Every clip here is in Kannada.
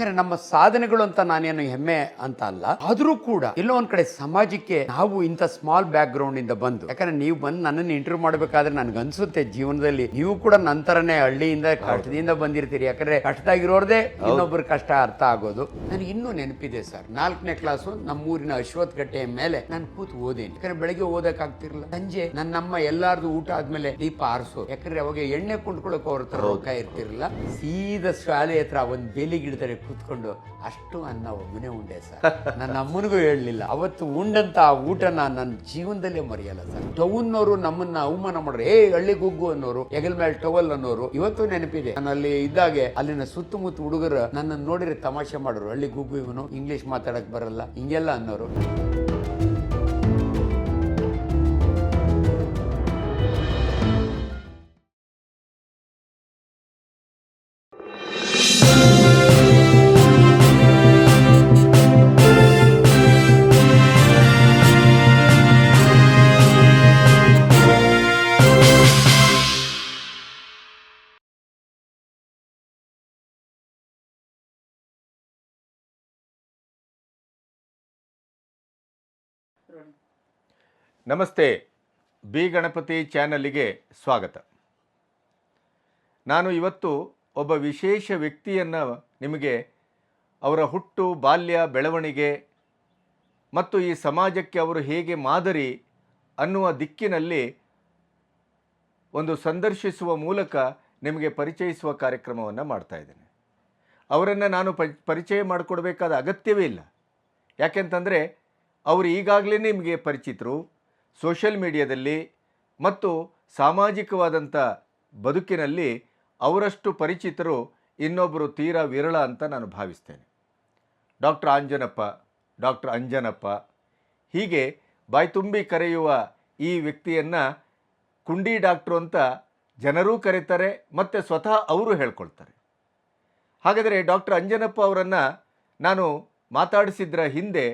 ಯಾಕಂದ್ರೆ ನಮ್ಮ ಸಾಧನೆಗಳು ಅಂತ ನಾನೇನು ಹೆಮ್ಮೆ ಅಂತ ಅಲ್ಲ. ಆದ್ರೂ ಕೂಡ ಎಲ್ಲೋ ಒಂದ್ ಕಡೆ ಸಮಾಜಕ್ಕೆ ನಾವು ಇಂಥ ಸ್ಮಾಲ್ ಬ್ಯಾಕ್ ಗ್ರೌಂಡ್ ಇಂದ ಬಂದು ಯಾಕಂದ್ರೆ ನೀವು ಬಂದು ನನ್ನನ್ನು ಇಂಟರ್ವ್ಯೂ ಮಾಡ್ಬೇಕಾದ್ರೆ ನನ್ಗೆ ಅನ್ಸುತ್ತೆ ಜೀವನದಲ್ಲಿ. ನೀವು ಕೂಡ ನಂತರನೇ ಹಳ್ಳಿಯಿಂದ ಕಷ್ಟದಿಂದ ಬಂದಿರ್ತೀರಿ. ಯಾಕಂದ್ರೆ ಕಷ್ಟದಾಗಿರೋರ್ದೇ ಇನ್ನೊಬ್ಬರ ಕಷ್ಟ ಅರ್ಥ ಆಗೋದು. ನನಗೆ ಇನ್ನೂ ನೆನಪಿದೆ ಸರ್. ನಾಲ್ಕನೇ ಕ್ಲಾಸು ನಮ್ಮೂರಿನ ಅಶ್ವತ್ಥ ಗಟ್ಟೆಯ ಮೇಲೆ ನಾನು ಕೂತು ಓದೇನಿ. ಯಾಕಂದ್ರೆ ಬೆಳಗ್ಗೆ ಓದಕ್ ಆಗ್ತಿರ್ಲಿಲ್ಲ ಸಂಜೆ ನನ್ನಮ್ಮ ಎಲ್ಲಾರ್ದು ಊಟ ಆದ್ಮೇಲೆ ದೀಪ ಆರಿಸೋ. ಯಾಕಂದ್ರೆ ಅವಾಗ ಎಣ್ಣೆ ಕೊಂಡ್ಕೊಳಕ್ ಅವ್ರ ಹತ್ರ ರೊಕ್ಕ ಇರ್ತಿರ್ಲಿಲ್ಲ. ಸೀದಾ ಶಾಲೆ ಹತ್ರ ಒಂದ್ ಬೆಲಿ ಗಿಡದಲ್ಲಿ ಕೂತ್ಕೊಂಡು ಅಷ್ಟು ಅನ್ನ ಒಬ್ಬನೇ ಉಂಡೆ ಸರ್. ನನ್ನ ಅಮ್ಮನಿಗೂ ಹೇಳಲಿಲ್ಲ. ಅವತ್ತು ಉಂಡಂತ ಆ ಊಟನ ನನ್ನ ಜೀವನದಲ್ಲೇ ಮರೆಯಲ್ಲ ಸರ್. ಟೌನ್ನವರು ನಮ್ಮನ್ನ ಅವಮಾನ ಮಾಡ್ರು ಏ, ಹಳ್ಳಿ ಗುಗ್ಗು ಅನ್ನೋರು, ಹೆಗಲ್ ಮೇಲೆ ಟವಲ್ ಅನ್ನೋರು, ಇವತ್ತು ನೆನಪಿದೆ. ನಾನು ಅಲ್ಲಿ ಇದ್ದಾಗೆ ಅಲ್ಲಿನ ಸುತ್ತಮುತ್ತ ಹುಡುಗರು ನನ್ನನ್ನು ನೋಡಿದ್ರೆ ತಮಾಷೆ ಮಾಡೋರು. ಹಳ್ಳಿ ಗುಗ್ಗು ಇವನು ಇಂಗ್ಲಿಷ್ ಮಾತಾಡಕ್ ಬರಲ್ಲ. ಹಿಂಗೆಲ್ಲ ಅನ್ನೋರು. ನಮಸ್ತೆ, ಬಿ ಗಣಪತಿ ಚಾನಲಿಗೆ ಸ್ವಾಗತ. ನಾನು ಇವತ್ತು ಒಬ್ಬ ವಿಶೇಷ ವ್ಯಕ್ತಿಯನ್ನು ನಿಮಗೆ ಅವರ ಹುಟ್ಟು, ಬಾಲ್ಯ, ಬೆಳವಣಿಗೆ ಮತ್ತು ಈ ಸಮಾಜಕ್ಕೆ ಅವರು ಹೇಗೆ ಮಾದರಿ ಅನ್ನುವ ದಿಕ್ಕಿನಲ್ಲಿ ಒಂದು ಸಂದರ್ಶಿಸುವ ಮೂಲಕ ನಿಮಗೆ ಪರಿಚಯಿಸುವ ಕಾರ್ಯಕ್ರಮವನ್ನು ಮಾಡ್ತಾ ಇದ್ದೇನೆ. ಅವರನ್ನು ನಾನು ಪರಿಚಯ ಮಾಡಿಕೊಡ್ಬೇಕಾದ ಅಗತ್ಯವೇ ಇಲ್ಲ. ಯಾಕೆಂತಂದರೆ, ಅವರು ಈಗಾಗಲೇ ನಿಮಗೆ ಪರಿಚಿತರು. ಸೋಷಿಯಲ್ ಮೀಡಿಯಾದಲ್ಲಿ ಮತ್ತು ಸಾಮಾಜಿಕವಾದಂಥ ಬದುಕಿನಲ್ಲಿ ಅವರಷ್ಟು ಪರಿಚಿತರು ಇನ್ನೊಬ್ಬರು ತೀರಾ ವಿರಳ ಅಂತ ನಾನು ಭಾವಿಸ್ತೇನೆ. ಡಾಕ್ಟರ್ ಆಂಜನಪ್ಪ, ಡಾಕ್ಟರ್ ಅಂಜನಪ್ಪ, ಹೀಗೆ ಬಾಯ್ತುಂಬಿ ಕರೆಯುವ ಈ ವ್ಯಕ್ತಿಯನ್ನು ಕುಂಡಿ ಡಾಕ್ಟ್ರು ಅಂತ ಜನರೂ ಕರೀತಾರೆ, ಮತ್ತು ಸ್ವತಃ ಅವರು ಹೇಳ್ಕೊಳ್ತಾರೆ. ಹಾಗಾದರೆ ಡಾಕ್ಟರ್ ಅಂಜನಪ್ಪ ಅವರನ್ನು ನಾನು ಮಾತಾಡಿಸಿದ್ರ ಹಿಂದೆ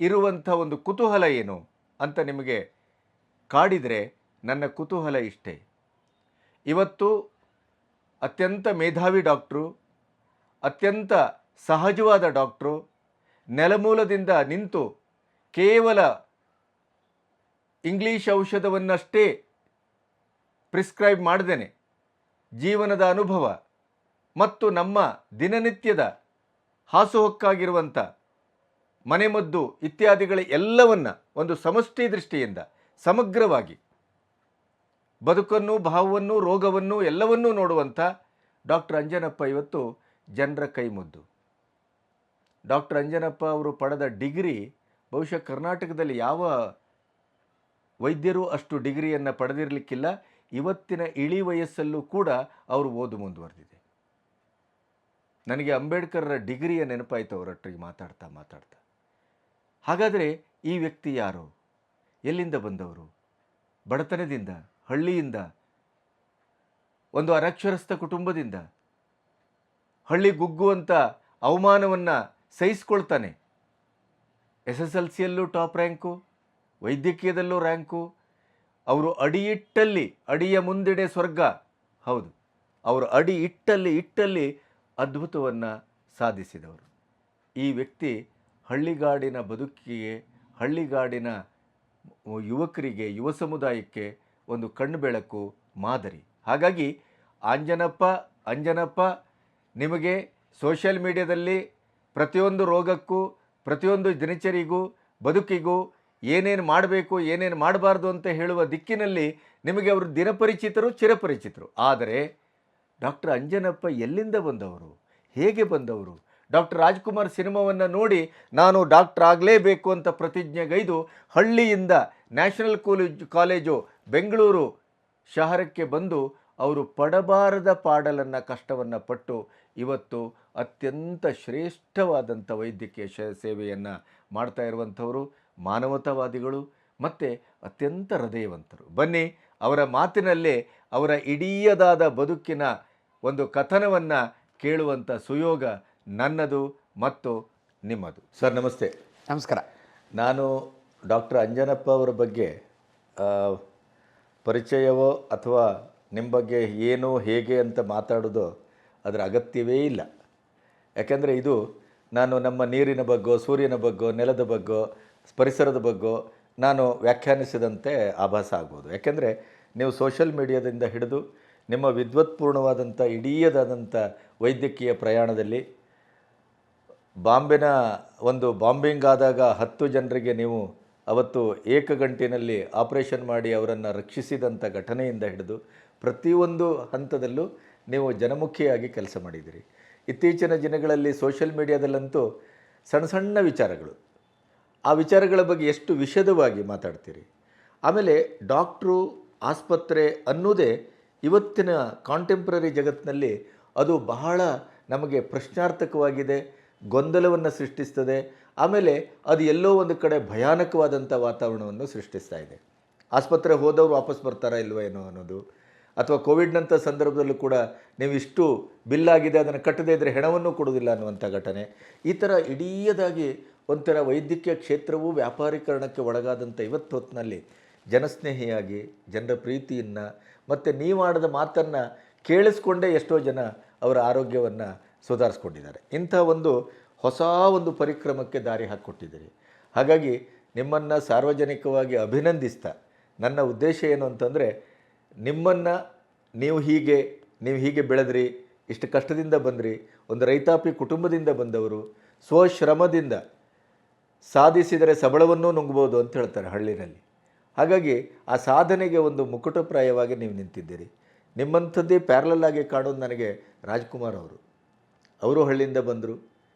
ಇರುವಂಥ ಒಂದು ಕುತೂಹಲ ಏನು ಅಂತ ನಿಮಗೆ ಕಾಡಿದರೆ ನನ್ನ ಕುತೂಹಲ ಇಷ್ಟೇ. ಇವತ್ತು ಅತ್ಯಂತ ಮೇಧಾವಿ ಡಾಕ್ಟ್ರು, ಅತ್ಯಂತ ಸಹಜವಾದ ಡಾಕ್ಟ್ರು, ನೆಲಮೂಲದಿಂದ ನಿಂತು ಕೇವಲ ಇಂಗ್ಲೀಷ್ ಔಷಧವನ್ನಷ್ಟೇ ಪ್ರಿಸ್ಕ್ರೈಬ್ ಮಾಡ್ದೇನೆ. ಜೀವನದ ಅನುಭವ ಮತ್ತು ನಮ್ಮ ದಿನನಿತ್ಯದ ಹಾಸುಹೊಕ್ಕಾಗಿರುವಂಥ ಮನೆಮದ್ದು ಇತ್ಯಾದಿಗಳ ಎಲ್ಲವನ್ನ ಒಂದು ಸಮಷ್ಟಿ ದೃಷ್ಟಿಯಿಂದ ಸಮಗ್ರವಾಗಿ ಬದುಕನ್ನು, ಭಾವವನ್ನು, ರೋಗವನ್ನು ಎಲ್ಲವನ್ನೂ ನೋಡುವಂಥ ಡಾಕ್ಟರ್ ಅಂಜನಪ್ಪ ಇವತ್ತು ಜನರ ಕೈಮುದ್ದು ಡಾಕ್ಟರ್ ಅಂಜನಪ್ಪ ಅವರು ಪಡೆದ ಡಿಗ್ರಿ ಬಹುಶಃ ಕರ್ನಾಟಕದಲ್ಲಿ ಯಾವ ವೈದ್ಯರು ಅಷ್ಟು ಡಿಗ್ರಿಯನ್ನು ಪಡೆದಿರಲಿಕ್ಕಿಲ್ಲ. ಇವತ್ತಿನ ಇಳಿ ವಯಸ್ಸಲ್ಲೂ ಕೂಡ ಅವರು ಓದು ಮುಂದುವರೆದಿದೆ. ನನಗೆ ಅಂಬೇಡ್ಕರ್ರ ಡಿಗ್ರಿಯ ನೆನಪಾಯಿತು ಅವರೊಟ್ಟಿಗೆ ಮಾತಾಡ್ತಾ ಮಾತಾಡ್ತಾ. ಹಾಗಾದರೆ ಈ ವ್ಯಕ್ತಿ ಯಾರು? ಎಲ್ಲಿಂದ ಬಂದವರು? ಬಡತನದಿಂದ, ಹಳ್ಳಿಯಿಂದ, ಒಂದು ಅನಕ್ಷರಸ್ಥ ಕುಟುಂಬದಿಂದ. ಹಳ್ಳಿ ಗುಗ್ಗುವಂಥ ಅವಮಾನವನ್ನು ಸಹಿಸ್ಕೊಳ್ತಾನೆ. ಎಸ್ ಎಸ್ ಎಲ್ ಸಿಯಲ್ಲೂ ಟಾಪ್ ರ್ಯಾಂಕು, ವೈದ್ಯಕೀಯದಲ್ಲೂ ರ್ಯಾಂಕು. ಅವರು ಅಡಿ ಇಟ್ಟಲ್ಲಿ ಅಡಿಯ ಮುಂದಿಡೆ ಸ್ವರ್ಗ. ಹೌದು, ಅವರು ಅಡಿ ಇಟ್ಟಲ್ಲಿ ಇಟ್ಟಲ್ಲಿ ಅದ್ಭುತವನ್ನು ಸಾಧಿಸಿದವರು. ಈ ವ್ಯಕ್ತಿ ಹಳ್ಳಿಗಾಡಿನ ಬದುಕಿಗೆ, ಹಳ್ಳಿಗಾಡಿನ ಯುವಕರಿಗೆ, ಯುವ ಸಮುದಾಯಕ್ಕೆ ಒಂದು ಕಣ್ಣು ಬೆಳಕು ಮಾದರಿ. ಹಾಗಾಗಿ ಆಂಜನಪ್ಪ, ಅಂಜನಪ್ಪ, ನಿಮಗೆ ಸೋಷಿಯಲ್ ಮೀಡಿಯಾದಲ್ಲಿ ಪ್ರತಿಯೊಂದು ರೋಗಕ್ಕೂ, ಪ್ರತಿಯೊಂದು ದಿನಚರಿಗೂ, ಬದುಕಿಗೂ ಏನೇನು ಮಾಡಬೇಕು, ಏನೇನು ಮಾಡಬಾರ್ದು ಅಂತ ಹೇಳುವ ದಿಕ್ಕಿನಲ್ಲಿ ನಿಮಗೆ ಅವರು ದಿನಪರಿಚಿತರು, ಚಿರಪರಿಚಿತರು. ಆದರೆ ಡಾಕ್ಟರ್ ಅಂಜನಪ್ಪ ಎಲ್ಲಿಂದ ಬಂದವರು? ಹೇಗೆ ಬಂದವರು? ಡಾಕ್ಟರ್ ರಾಜ್ಕುಮಾರ್ ಸಿನಿಮಾವನ್ನು ನೋಡಿ ನಾನು ಡಾಕ್ಟರ್ ಆಗಲೇಬೇಕು ಅಂತ ಪ್ರತಿಜ್ಞೆಗೈದು ಹಳ್ಳಿಯಿಂದ ನ್ಯಾಷನಲ್ ಕಾಲೇಜ್, ಕಾಲೇಜು ಬೆಂಗಳೂರು ಶಹರಕ್ಕೆ ಬಂದು ಅವರು ಪಡಬಾರದ ಪಾಡಲನ್ನು ಕಷ್ಟವನ್ನು ಪಟ್ಟು ಇವತ್ತು ಅತ್ಯಂತ ಶ್ರೇಷ್ಠವಾದಂಥ ವೈದ್ಯಕೀಯ ಶ, ಸೇವೆಯನ್ನು ಮಾಡ್ತಾ ಇರುವಂಥವರು, ಮಾನವತಾವಾದಿಗಳು ಮತ್ತು ಅತ್ಯಂತ ಹೃದಯವಂತರು. ಬನ್ನಿ ಅವರ ಮಾತಿನಲ್ಲೇ ಅವರ ಇಡೀಯದಾದ ಬದುಕಿನ ಒಂದು ಕಥನವನ್ನು ಕೇಳುವಂಥ ಸುಯೋಗ ನನ್ನದು ಮತ್ತು ನಿಮ್ಮದು. ಸರ್ ನಮಸ್ತೆ. ನಮಸ್ಕಾರ. ನಾನು ಡಾಕ್ಟರ್ ಅಂಜನಪ್ಪ ಅವರ ಬಗ್ಗೆ ಪರಿಚಯವೋ ಅಥವಾ ನಿಮ್ಮ ಬಗ್ಗೆ ಏನು ಹೇಗೆ ಅಂತ ಮಾತಾಡೋದು ಅದರ ಅಗತ್ಯವೇ ಇಲ್ಲ. ಯಾಕೆಂದರೆ ಇದು ನಾನು ನಮ್ಮ ನೀರಿನ ಬಗ್ಗೋ ಸೂರ್ಯನ ಬಗ್ಗೋ ನೆಲದ ಬಗ್ಗೋ ಪರಿಸರದ ಬಗ್ಗೋ ನಾನು ವ್ಯಾಖ್ಯಾನಿಸಿದಂತೆ ಆಭಾಸ ಆಗ್ಬೋದು ಯಾಕೆಂದರೆ ನೀವು ಸೋಷಿಯಲ್ ಮೀಡಿಯಾದಿಂದ ಹಿಡಿದು ನಿಮ್ಮ ವಿದ್ವತ್ಪೂರ್ಣವಾದಂಥ ಇಡೀಯದಾದಂಥ ವೈದ್ಯಕೀಯ ಪ್ರಯಾಣದಲ್ಲಿ ಬಾಂಬೆನ ಒಂದು ಬಾಂಬಿಂಗ್ ಆದಾಗ ಹತ್ತು ಜನರಿಗೆ ನೀವು ಅವತ್ತು ಏಕಗಂಟಿನಲ್ಲಿ ಆಪರೇಷನ್ ಮಾಡಿ ಅವರನ್ನು ರಕ್ಷಿಸಿದಂಥ ಘಟನೆಯಿಂದ ಹಿಡಿದು ಪ್ರತಿಯೊಂದು ಹಂತದಲ್ಲೂ ನೀವು ಜನಮುಖಿಯಾಗಿ ಕೆಲಸ ಮಾಡಿದ್ದೀರಿ. ಇತ್ತೀಚಿನ ದಿನಗಳಲ್ಲಿ ಸೋಷಿಯಲ್ ಮೀಡಿಯಾದಲ್ಲಂತೂ ಸಣ್ಣ ಸಣ್ಣ ವಿಚಾರಗಳು. ಆ ವಿಚಾರಗಳ ಬಗ್ಗೆ ಎಷ್ಟು ವಿಷದವಾಗಿ ಮಾತಾಡ್ತೀರಿ? ಆಮೇಲೆ ಡಾಕ್ಟ್ರು, ಆಸ್ಪತ್ರೆ ಅನ್ನೋದೇ ಇವತ್ತಿನ ಕಾಂಟೆಂಪ್ರರಿ ಜಗತ್ತಿನಲ್ಲಿ ಅದು ಬಹಳ ನಮಗೆ ಪ್ರಶ್ನಾರ್ಥಕವಾಗಿದೆ. ಗೊಂದಲವನ್ನು ಸೃಷ್ಟಿಸ್ತದೆ. ಆಮೇಲೆ ಅದು ಎಲ್ಲೋ ಒಂದು ಕಡೆ ಭಯಾನಕವಾದಂಥ ವಾತಾವರಣವನ್ನು ಸೃಷ್ಟಿಸ್ತಾ ಇದೆ. ಆಸ್ಪತ್ರೆ ಹೋದವರು ವಾಪಸ್ ಬರ್ತಾರಾ ಇಲ್ವೋ ಏನೋ ಅನ್ನೋದು. ಅಥವಾ ಕೋವಿಡ್ನಂಥ ಸಂದರ್ಭದಲ್ಲೂ ಕೂಡ ನೀವು ಇಷ್ಟು ಬಿಲ್ ಆಗಿದೆ, ಅದನ್ನು ಕಟ್ಟದೇ ಇದ್ದರೆ ಹೆಣವನ್ನು ಕೊಡೋದಿಲ್ಲ ಅನ್ನುವಂಥ ಘಟನೆ. ಈ ಥರ ಇಡೀಯದಾಗಿ ಒಂಥರ ವೈದ್ಯಕೀಯ ಕ್ಷೇತ್ರವು ವ್ಯಾಪಾರೀಕರಣಕ್ಕೆ ಒಳಗಾದಂಥ ಇವತ್ತು ಹೊತ್ತಿನಲ್ಲಿ ಜನಸ್ನೇಹಿಯಾಗಿ, ಜನರ ಪ್ರೀತಿಯನ್ನು ಮತ್ತು ನೀವು ಮಾಡಿದ ಮಾತನ್ನು ಕೇಳಿಸ್ಕೊಂಡೇ ಎಷ್ಟೋ ಜನ ಅವರ ಆರೋಗ್ಯವನ್ನು ಸುಧಾರಿಸ್ಕೊಂಡಿದ್ದಾರೆ. ಇಂಥ ಒಂದು ಹೊಸ ಒಂದು ಪರಿಕ್ರಮಕ್ಕೆ ದಾರಿ ಹಾಕ್ಕೊಟ್ಟಿದ್ದೀರಿ. ಹಾಗಾಗಿ ನಿಮ್ಮನ್ನು ಸಾರ್ವಜನಿಕವಾಗಿ ಅಭಿನಂದಿಸ್ತಾ ನನ್ನ ಉದ್ದೇಶ ಏನು ಅಂತಂದರೆ, ನಿಮ್ಮನ್ನು ನೀವು ಹೀಗೆ ನೀವು ಹೀಗೆ ಬೆಳೆದ್ರಿ, ಇಷ್ಟು ಕಷ್ಟದಿಂದ ಬಂದ್ರಿ, ಒಂದು ರೈತಾಪಿ ಕುಟುಂಬದಿಂದ ಬಂದವರು ಸ್ವಶ್ರಮದಿಂದ ಸಾಧಿಸಿದರೆ ಸಬಳವನ್ನೂ ನುಂಗ್ಬೋದು ಅಂತ ಹೇಳ್ತಾರೆ ಹಳ್ಳಿನಲ್ಲಿ. ಹಾಗಾಗಿ ಆ ಸಾಧನೆಗೆ ಒಂದು ಮುಕುಟಪ್ರಾಯವಾಗಿ ನೀವು ನಿಂತಿದ್ದೀರಿ. ನಿಮ್ಮಂಥದ್ದೇ ಪ್ಯಾರಲಲ್ ಆಗಿ ಕಾಣೋದು ನನಗೆ ರಾಜ್ಕುಮಾರ್ ಅವರು. ಅವರು ಹಳ್ಳಿಯಿಂದ ಬಂದರು,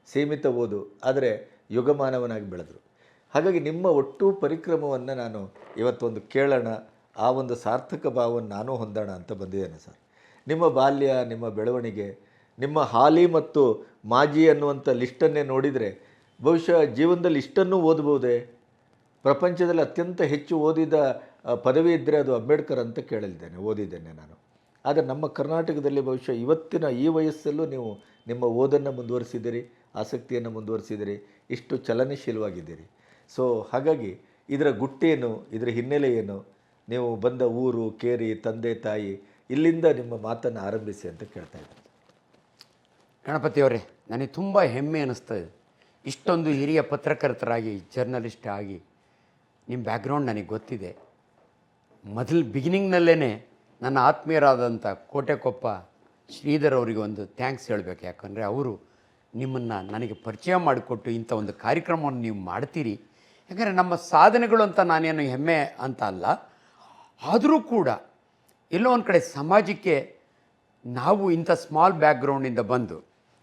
ಸೀಮಿತ ಓದು, ಆದರೆ ಯುಗಮಾನವನಾಗಿ ಬೆಳೆದರು. ಹಾಗಾಗಿ ನಿಮ್ಮ ಒಟ್ಟು ಪರಿಕ್ರಮವನ್ನು ನಾನು ಇವತ್ತೊಂದು ಕೇಳೋಣ, ಆ ಒಂದು ಸಾರ್ಥಕ ಭಾವವನ್ನು ನಾನು ಹೊಂದೋಣ ಅಂತ ಬಂದಿದ್ದೇನೆ ಸರ್. ನಿಮ್ಮ ಬಾಲ್ಯ, ನಿಮ್ಮ ಬೆಳವಣಿಗೆ, ನಿಮ್ಮ ಹಾಲಿ ಮತ್ತು ಮಾಜಿ ಅನ್ನುವಂಥ ಲಿಸ್ಟನ್ನೇ ನೋಡಿದರೆ ಬಹುಶಃ ಜೀವನದಲ್ಲಿ ಇಷ್ಟನ್ನು ಓದಬಹುದೇ ಪ್ರಪಂಚದಲ್ಲಿ ಅತ್ಯಂತ ಹೆಚ್ಚು ಓದಿದ ಪದವಿ ಇದ್ದರೆ ಅದು ಅಂಬೇಡ್ಕರ್ ಅಂತ ಕೇಳಲಿದ್ದೇನೆ, ಓದಿದ್ದೇನೆ ನಾನು. ಆದರೆ ನಮ್ಮ ಕರ್ನಾಟಕದಲ್ಲಿ ಬಹುಶಃ ಇವತ್ತಿನ ಈ ವಯಸ್ಸಲ್ಲೂ ನೀವು ನಿಮ್ಮ ಓದನ್ನು ಮುಂದುವರಿಸಿದ್ದೀರಿ, ಆಸಕ್ತಿಯನ್ನು ಮುಂದುವರಿಸಿದ್ದೀರಿ, ಇಷ್ಟು ಚಲನಶೀಲವಾಗಿದ್ದೀರಿ. ಸೊ ಹಾಗಾಗಿ ಇದರ ಗುಟ್ಟೇನು, ಇದರ ಹಿನ್ನೆಲೆ ಏನು ನೀವು ಬಂದ ಊರು, ಕೇರಿ, ತಂದೆ, ತಾಯಿ, ಇಲ್ಲಿಂದ ನಿಮ್ಮ ಮಾತನ್ನು ಆರಂಭಿಸಿ ಅಂತ ಕೇಳ್ತಾ ಇದ್ದೀನಿ. ಗಣಪತಿಯವರೇ ನನಗೆ ತುಂಬ ಹೆಮ್ಮೆ ಅನ್ನಿಸ್ತದೆ ಇಷ್ಟೊಂದು ಹಿರಿಯ ಪತ್ರಕರ್ತರಾಗಿ, ಜರ್ನಲಿಸ್ಟ್ ಆಗಿ, ನಿಮ್ಮ ಬ್ಯಾಕ್ಗ್ರೌಂಡ್ ನನಗೆ ಗೊತ್ತಿದೆ. ಮೊದಲು ಬಿಗಿನಿಂಗ್ನಲ್ಲೇ ನನ್ನ ಆತ್ಮೀಯರಾದಂಥ ಕೋಟೆಕೊಪ್ಪ ಶ್ರೀಧರ್ ಅವರಿಗೆ ಒಂದು ಥ್ಯಾಂಕ್ಸ್ ಹೇಳಬೇಕು. ಯಾಕಂದರೆ ಅವರು ನಿಮ್ಮನ್ನು ನನಗೆ ಪರಿಚಯ ಮಾಡಿಕೊಟ್ಟು ಇಂಥ ಒಂದು ಕಾರ್ಯಕ್ರಮವನ್ನು ನೀವು ಮಾಡ್ತೀರಿ. ಯಾಕಂದರೆ ನಮ್ಮ ಸಾಧನೆಗಳು ಅಂತ ನಾನೇನು ಹೆಮ್ಮೆ ಅಂತ ಅಲ್ಲ. ಆದರೂ ಕೂಡ ಎಲ್ಲೋ ಒಂದು ಕಡೆ ಸಮಾಜಕ್ಕೆ ನಾವು ಇಂಥ ಸ್ಮಾಲ್ ಬ್ಯಾಕ್ಗ್ರೌಂಡಿಂದ ಬಂದು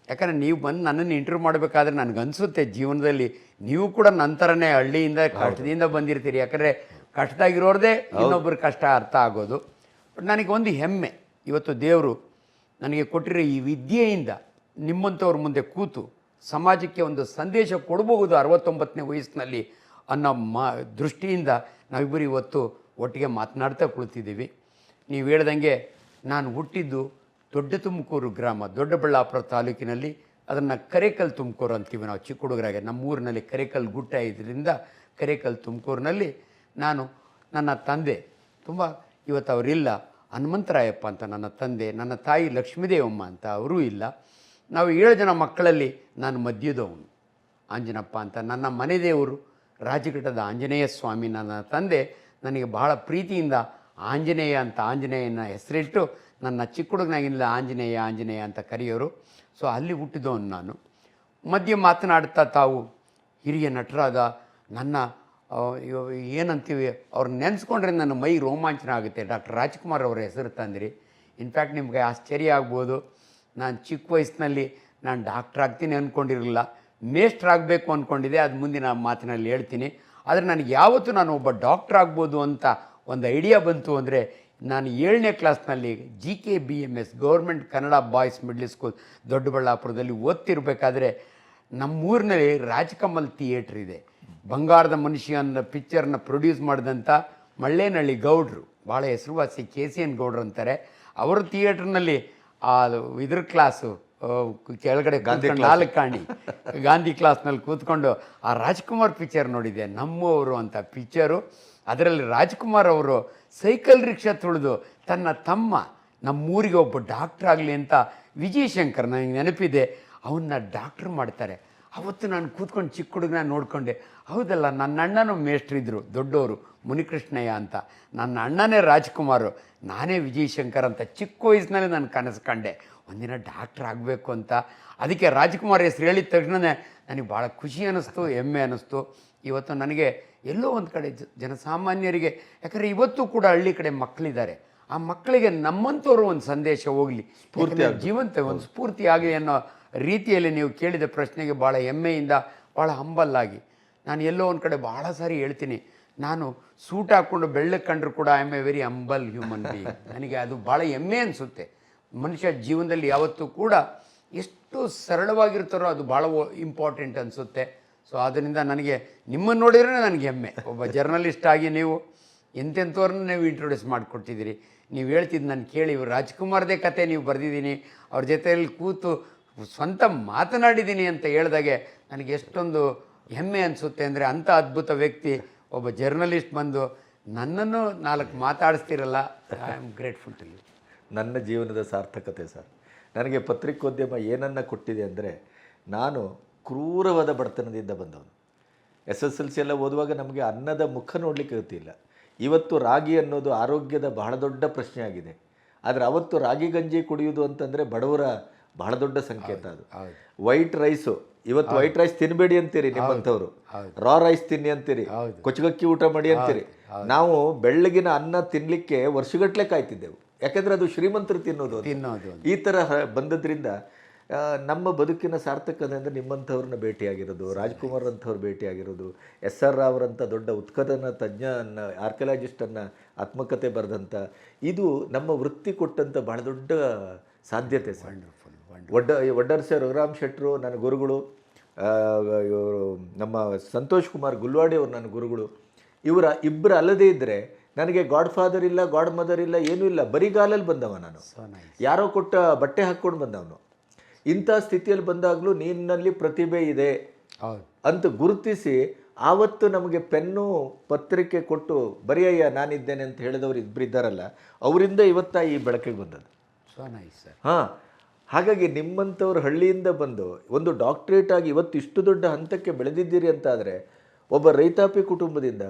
ಯಾಕಂದರೆ ನೀವು ಬಂದು ನನ್ನನ್ನು ಇಂಟರ್ವ್ಯೂ ಮಾಡಬೇಕಾದ್ರೆ ನನಗನ್ಸುತ್ತೆ ಜೀವನದಲ್ಲಿ ನೀವು ಕೂಡ ನಂತರನೇ ಹಳ್ಳಿಯಿಂದ ಕಷ್ಟದಿಂದ ಬಂದಿರ್ತೀರಿ. ಯಾಕಂದರೆ ಕಷ್ಟದಾಗಿರೋರದೇ ಇನ್ನೊಬ್ಬರ ಕಷ್ಟ ಅರ್ಥ ಆಗೋದು. ಬಟ್ ನನಗೆ ಒಂದು ಹೆಮ್ಮೆ ಇವತ್ತು ದೇವರು ನನಗೆ ಕೊಟ್ಟಿರೋ ಈ ವಿದ್ಯೆಯಿಂದ ನಿಮ್ಮಂಥವ್ರ ಮುಂದೆ ಕೂತು ಸಮಾಜಕ್ಕೆ ಒಂದು ಸಂದೇಶ ಕೊಡಬಹುದು ಅರವತ್ತೊಂಬತ್ತನೇ ವಯಸ್ಸಿನಲ್ಲಿ ಅನ್ನೋ ಮಾ ದೃಷ್ಟಿಯಿಂದ ನಾವಿಬ್ಬರು ಇವತ್ತು ಒಟ್ಟಿಗೆ ಮಾತನಾಡ್ತಾ ಕುಳಿತಿದ್ದೀವಿ. ನೀವು ಹೇಳ್ದಂಗೆ ನಾನು ಹುಟ್ಟಿದ್ದು ದೊಡ್ಡ ತುಮಕೂರು ಗ್ರಾಮ, ದೊಡ್ಡಬಳ್ಳಾಪುರ ತಾಲೂಕಿನಲ್ಲಿ. ಅದನ್ನು ಕರೇಕಲ್ ತುಮಕೂರು ಅಂತೀವಿ ನಾವು, ಚಿಕ್ಕ ಹುಡುಗರಾಗೆ. ನಮ್ಮ ಊರಿನಲ್ಲಿ ಕರೇಕಲ್ ಗುಟ್ಟ ಇದರಿಂದ ಕರೇಕಲ್ ತುಮಕೂರಿನಲ್ಲಿ ನಾನು ನನ್ನ ತಂದೆ. ತುಂಬ ಇವತ್ತು ಅವರಿಲ್ಲ. ಹನುಮಂತರಾಯಪ್ಪ ಅಂತ ನನ್ನ ತಂದೆ, ನನ್ನ ತಾಯಿ ಲಕ್ಷ್ಮೀದೇವಮ್ಮ ಅಂತ ಅವರೂ ಇಲ್ಲ. ನಾವು ಏಳು ಜನ ಮಕ್ಕಳಲ್ಲಿ ನಾನು ಮಧ್ಯದವನು. ಆಂಜನಪ್ಪ ಅಂತ ನನ್ನ ಮನೆ ದೇವರು ರಾಜಘಟ್ಟದ ಆಂಜನೇಯ ಸ್ವಾಮಿ ನನ್ನ ತಂದೆ. ನನಗೆ ಬಹಳ ಪ್ರೀತಿಯಿಂದ ಆಂಜನೇಯ ಅಂತ ಆಂಜನೇಯನ ಹೆಸರಿಟ್ಟು ನನ್ನ ಚಿಕ್ಕ ಹುಡುಗನಾಗಿಲ್ಲ ಆಂಜನೇಯ ಆಂಜನೇಯ ಅಂತ ಕರೆಯೋರು. ಸೊ ಅಲ್ಲಿ ಹುಟ್ಟಿದವನು ನಾನು. ಮಧ್ಯೆ ಮಾತನಾಡ್ತಾ ತಾವು ಹಿರಿಯ ನಟರಾದ ನನ್ನ ಏನಂತೀವಿ, ಅವ್ರು ನೆನೆಸ್ಕೊಂಡ್ರೆ ನನ್ನ ಮೈ ರೋಮಾಂಚನ ಆಗುತ್ತೆ. ಡಾಕ್ಟರ್ ರಾಜ್ಕುಮಾರ್ ಅವರ ಹೆಸರು ತಂದಿರಿ. ಇನ್ಫ್ಯಾಕ್ಟ್ ನಿಮಗೆ ಆಶ್ಚರ್ಯ ಆಗ್ಬೋದು. ನಾನು ಚಿಕ್ಕ ವಯಸ್ಸಿನಲ್ಲಿ ನಾನು ಡಾಕ್ಟ್ರ್ ಆಗ್ತೀನಿ ಅಂದ್ಕೊಂಡಿರಲಿಲ್ಲ ಮೇಸ್ಟ್ರ್ ಆಗಬೇಕು ಅಂದ್ಕೊಂಡಿದ್ದೆ ಅದು ಮುಂದಿನ ಮಾತಿನಲ್ಲಿ ಹೇಳ್ತೀನಿ. ಆದರೆ ನನಗೆ ಯಾವತ್ತೂ ನಾನು ಒಬ್ಬ ಡಾಕ್ಟ್ರ್ ಆಗ್ಬೋದು ಅಂತ ಒಂದು ಐಡಿಯಾ ಬಂತು ಅಂದರೆ, ನಾನು ಏಳನೇ ಕ್ಲಾಸ್ನಲ್ಲಿ G K B M S, government Kannada boys middle school, ದೊಡ್ಡಬಳ್ಳಾಪುರದಲ್ಲಿ ಓದ್ತಿರ್ಬೇಕಾದ್ರೆ ನಮ್ಮೂರಿನಲ್ಲಿ ರಾಜಕಮಲ್ ಥಿಯೇಟ್ರ್ ಇದೆ. ಬಂಗಾರದ ಮನುಷ್ಯ ಅನ್ನೋ ಪಿಕ್ಚರ್ನ ಪ್ರೊಡ್ಯೂಸ್ ಮಾಡಿದಂಥ ಮಳ್ಳೇನಹಳ್ಳಿ ಗೌಡ್ರು. ಭಾಳ ಹೆಸರುವಾಸಿ ಕೆ ಸಿ ಎನ್ ಗೌಡ್ರು ಅಂತಾರೆ. ಅವರು ಥಿಯೇಟ್ರ್ನಲ್ಲಿ ಆ ಇದ್ರ ಕ್ಲಾಸು ಕೆಳಗಡೆ ಗಾಂಧಿ ನಾಲ್ಕು ಕಾಣಿ ಗಾಂಧಿ ಕ್ಲಾಸ್ನಲ್ಲಿ ಕೂತ್ಕೊಂಡು ಆ ರಾಜ್ಕುಮಾರ್ ಪಿಕ್ಚರ್ ನೋಡಿದೆ. ನಮ್ಮವರು ಅಂತ ಪಿಕ್ಚರು. ಅದರಲ್ಲಿ ರಾಜ್ಕುಮಾರ್ ಅವರು ಸೈಕಲ್ ರಿಕ್ಷಾ ತುಳಿದು ತನ್ನ ತಮ್ಮ ನಮ್ಮೂರಿಗೆ ಒಬ್ಬ ಡಾಕ್ಟ್ರ್ ಆಗಲಿ ಅಂತ ವಿಜಯಶಂಕರ್ ನನಗೆ ನೆನಪಿದೆ. ಅವನ್ನ ಡಾಕ್ಟ್ರ್ ಮಾಡ್ತಾರೆ. ಅವತ್ತು ನಾನು ಕೂತ್ಕೊಂಡು ಚಿಕ್ಕ ಹುಡುಗನ ನೋಡಿಕೊಂಡೆ. ಹೌದಲ್ಲ ನನ್ನ ಅಣ್ಣನೂ ಮೇಷ್ಟ್ರಿದ್ರು ದೊಡ್ಡವರು ಮುನಿಕೃಷ್ಣಯ್ಯ ಅಂತ. ನನ್ನ ಅಣ್ಣನೇ ರಾಜ್ಕುಮಾರು ನಾನೇ ವಿಜಯಶಂಕರ್ ಅಂತ ಚಿಕ್ಕ ವಯಸ್ಸಿನಲ್ಲಿ ನಾನು ಕನಸು ಕಂಡೆ. ಒಂದಿನ ಡಾಕ್ಟ್ರ್ ಆಗಬೇಕು ಅಂತ. ಅದಕ್ಕೆ ರಾಜ್ಕುಮಾರ್ ಹೆಸರು ಹೇಳಿದ ತಕ್ಷಣನೇ ನನಗೆ ಭಾಳ ಖುಷಿ ಅನ್ನಿಸ್ತು ಹೆಮ್ಮೆ ಅನ್ನಿಸ್ತು ಇವತ್ತು ನನಗೆ ಎಲ್ಲೋ ಒಂದು ಕಡೆ ಜನಸಾಮಾನ್ಯರಿಗೆ ಯಾಕಂದರೆ ಇವತ್ತು ಕೂಡ ಹಳ್ಳಿ ಕಡೆ ಮಕ್ಕಳಿದ್ದಾರೆ. ಆ ಮಕ್ಕಳಿಗೆ ನಮ್ಮಂಥವ್ರು ಒಂದು ಸಂದೇಶ ಹೋಗಲಿ. ಜೀವಂತ ಒಂದು ಸ್ಫೂರ್ತಿ ಆಗಲಿ ಅನ್ನೋ ರೀತಿಯಲ್ಲಿ ನೀವು ಕೇಳಿದ ಪ್ರಶ್ನೆಗೆ ಭಾಳ ಹೆಮ್ಮೆಯಿಂದ ಭಾಳ ಹಂಬಲ್ಲಾಗಿ. ನಾನು ಎಲ್ಲೋ ಒಂದು ಕಡೆ ಭಾಳ ಸಾರಿ ಹೇಳ್ತೀನಿ. ನಾನು ಸೂಟ್ ಹಾಕ್ಕೊಂಡು ಬೆಳ್ಳಕ್ಕೆ ಕಂಡ್ರು ಕೂಡ I am a very humble human being ನನಗೆ ಅದು ಭಾಳ ಹೆಮ್ಮೆ ಅನಿಸುತ್ತೆ. ಮನುಷ್ಯ ಜೀವನದಲ್ಲಿ ಯಾವತ್ತೂ ಕೂಡ ಎಷ್ಟು ಸರಳವಾಗಿರ್ತಾರೋ ಅದು ಭಾಳ ಇಂಪಾರ್ಟೆಂಟ್ ಅನಿಸುತ್ತೆ. ಸೊ ಅದರಿಂದ ನನಗೆ ನಿಮ್ಮನ್ನು ನೋಡಿದ್ರೆ ನನಗೆ ಹೆಮ್ಮೆ. ಒಬ್ಬ ಜರ್ನಲಿಸ್ಟ್ ಆಗಿ ನೀವು ಎಂತೆಂಥವ್ರನ್ನ ನೀವು ಇಂಟ್ರೊಡ್ಯೂಸ್ ಮಾಡಿಕೊಡ್ತಿದ್ದೀರಿ. ನೀವು ಹೇಳ್ತಿದ್ದು ನಾನು ಕೇಳಿ ರಾಜ್ಕುಮಾರ್ದೇ ಕತೆ ನೀವು ಬರೆದಿದ್ದೀನಿ. ಅವ್ರ ಜೊತೆಯಲ್ಲಿ ಕೂತು ಸ್ವಂತ ಮಾತನಾಡಿದ್ದೀನಿ ಅಂತ ಹೇಳಿದಾಗೆ ನನಗೆ ಎಷ್ಟೊಂದು ಹೆಮ್ಮೆ ಅನಿಸುತ್ತೆ ಅಂದರೆ ಅಂಥ ಅದ್ಭುತ ವ್ಯಕ್ತಿ ಒಬ್ಬ ಜರ್ನಲಿಸ್ಟ್ ಬಂದು ನನ್ನನ್ನು ನಾಲ್ಕು ಮಾತಾಡಿಸ್ತಿರಲ್ಲ I am grateful to you ನನ್ನ ಜೀವನದ ಸಾರ್ಥಕತೆ ಸರ್. ನನಗೆ ಪತ್ರಿಕೋದ್ಯಮ ಏನನ್ನು ಕೊಟ್ಟಿದೆ ಅಂದರೆ ನಾನು ಕ್ರೂರವಾದ ಬಡತನದಿಂದ ಬಂದವನು. ಎಸ್ ಎಸ್ ಎಲ್ ಸಿ ಎಲ್ಲ ಓದುವಾಗ ನಮಗೆ ಅನ್ನದ ಮುಖ ನೋಡಲಿಕ್ಕೆ ಗೊತ್ತಿಲ್ಲ ಇವತ್ತು ರಾಗಿ ಅನ್ನೋದು ಆರೋಗ್ಯದ ಬಹಳ ದೊಡ್ಡ ಪ್ರಶ್ನೆ ಆಗಿದೆ. ಆದರೆ ಅವತ್ತು ರಾಗಿ ಗಂಜಿ ಕುಡಿಯೋದು ಅಂತಂದರೆ ಬಡವರ ಬಹಳ ದೊಡ್ಡ ಸಂಕೇತ ಅದು. ವೈಟ್ ರೈಸು ಇವತ್ತು ವೈಟ್ ರೈಸ್ ತಿನ್ನಬೇಡಿ ಅಂತೀರಿ ನಿಮ್ಮಂಥವ್ರು. ರಾ ರೈಸ್ ತಿನ್ನಿ ಅಂತೀರಿ. ಕೊಚ್ಚಗಕ್ಕಿ ಊಟ ಮಾಡಿ ಅಂತೀರಿ. ನಾವು ಬೆಳ್ಳಗಿನ ಅನ್ನ ತಿನ್ನಲಿಕ್ಕೆ ವರ್ಷಗಟ್ಟಲೆ ಕಾಯ್ತಿದ್ದೆವು. ಯಾಕಂದ್ರೆ ಅದು ಶ್ರೀಮಂತರು ತಿನ್ನೋದು. ತಿನ್ನೋದು ಈ ಥರ ಬಂದದ್ರಿಂದ ನಮ್ಮ ಬದುಕಿನ ಸಾರ್ಥಕತೆ ಅಂದರೆ ನಿಮ್ಮಂಥವ್ರನ್ನ ಭೇಟಿಯಾಗಿರೋದು ರಾಜ್ಕುಮಾರ್ ಅಂಥವ್ರು ಭೇಟಿಯಾಗಿರೋದು ಎಸ್ ಆರ್ ರಾವ್ ಅವರಂಥ ದೊಡ್ಡ ಉತ್ಕದನ ತಜ್ಞನ ಆರ್ಕಿಯಾಲಜಿಸ್ಟನ್ನು ಆತ್ಮಕತೆ ಬರೆದಂಥ ಇದು ನಮ್ಮ ವೃತ್ತಿ ಕೊಟ್ಟಂಥ ಬಹಳ ದೊಡ್ಡ ಸಾಧ್ಯತೆ ಸರ್. ಒಡ್ಡ ಒಡ್ಡರ್ಸೆ ರಘುರಾಮ್ ಶೆಟ್ಟರು ನನ್ನ ಗುರುಗಳು ಇವರು ನಮ್ಮ ಸಂತೋಷ್ ಕುಮಾರ್ ಗುಲ್ವಾಡಿ ಅವರು ನನ್ನ ಗುರುಗಳು ಇವರ ಇಬ್ಬರು ಅಲ್ಲದೇ ಇದ್ದರೆ ನನಗೆ ಗಾಡ್ ಫಾದರ್ ಇಲ್ಲ ಗಾಡ್ ಮದರ್ ಇಲ್ಲ ಏನೂ ಇಲ್ಲ. ಬರಿಗಾಲಲ್ಲಿ ಬಂದವ ನಾನು. ಯಾರೋ ಕೊಟ್ಟ ಬಟ್ಟೆ ಹಾಕ್ಕೊಂಡು ಬಂದವನು. ಇಂಥ ಸ್ಥಿತಿಯಲ್ಲಿ ಬಂದಾಗಲೂ ನಿನ್ನಲ್ಲಿ ಪ್ರತಿಭೆ ಇದೆ ಅಂತ ಗುರುತಿಸಿ ಆವತ್ತು ನಮಗೆ ಪೆನ್ನು ಪತ್ರಿಕೆ ಕೊಟ್ಟು ಬರೆಯಯ್ಯ ನಾನಿದ್ದೇನೆ ಅಂತ ಹೇಳಿದವರು ಇಬ್ಬರು ಇದ್ದಾರಲ್ಲ ಅವರಿಂದ ಇವತ್ತ ಈ ಬೆಳಕಿಗೆ ಬಂದದ್ದು. ಸೊ ನೈಸ್ ಸರ್ ಹಾಂ ಹಾಗಾಗಿ ನಿಮ್ಮಂಥವ್ರು ಹಳ್ಳಿಯಿಂದ ಬಂದು ಒಂದು ಡಾಕ್ಟ್ರೇಟ್ ಆಗಿ ಇವತ್ತು ಇಷ್ಟು ದೊಡ್ಡ ಹಂತಕ್ಕೆ ಬೆಳೆದಿದ್ದೀರಿ ಅಂತಾದರೆ ಒಬ್ಬ ರೈತಾಪಿ ಕುಟುಂಬದಿಂದ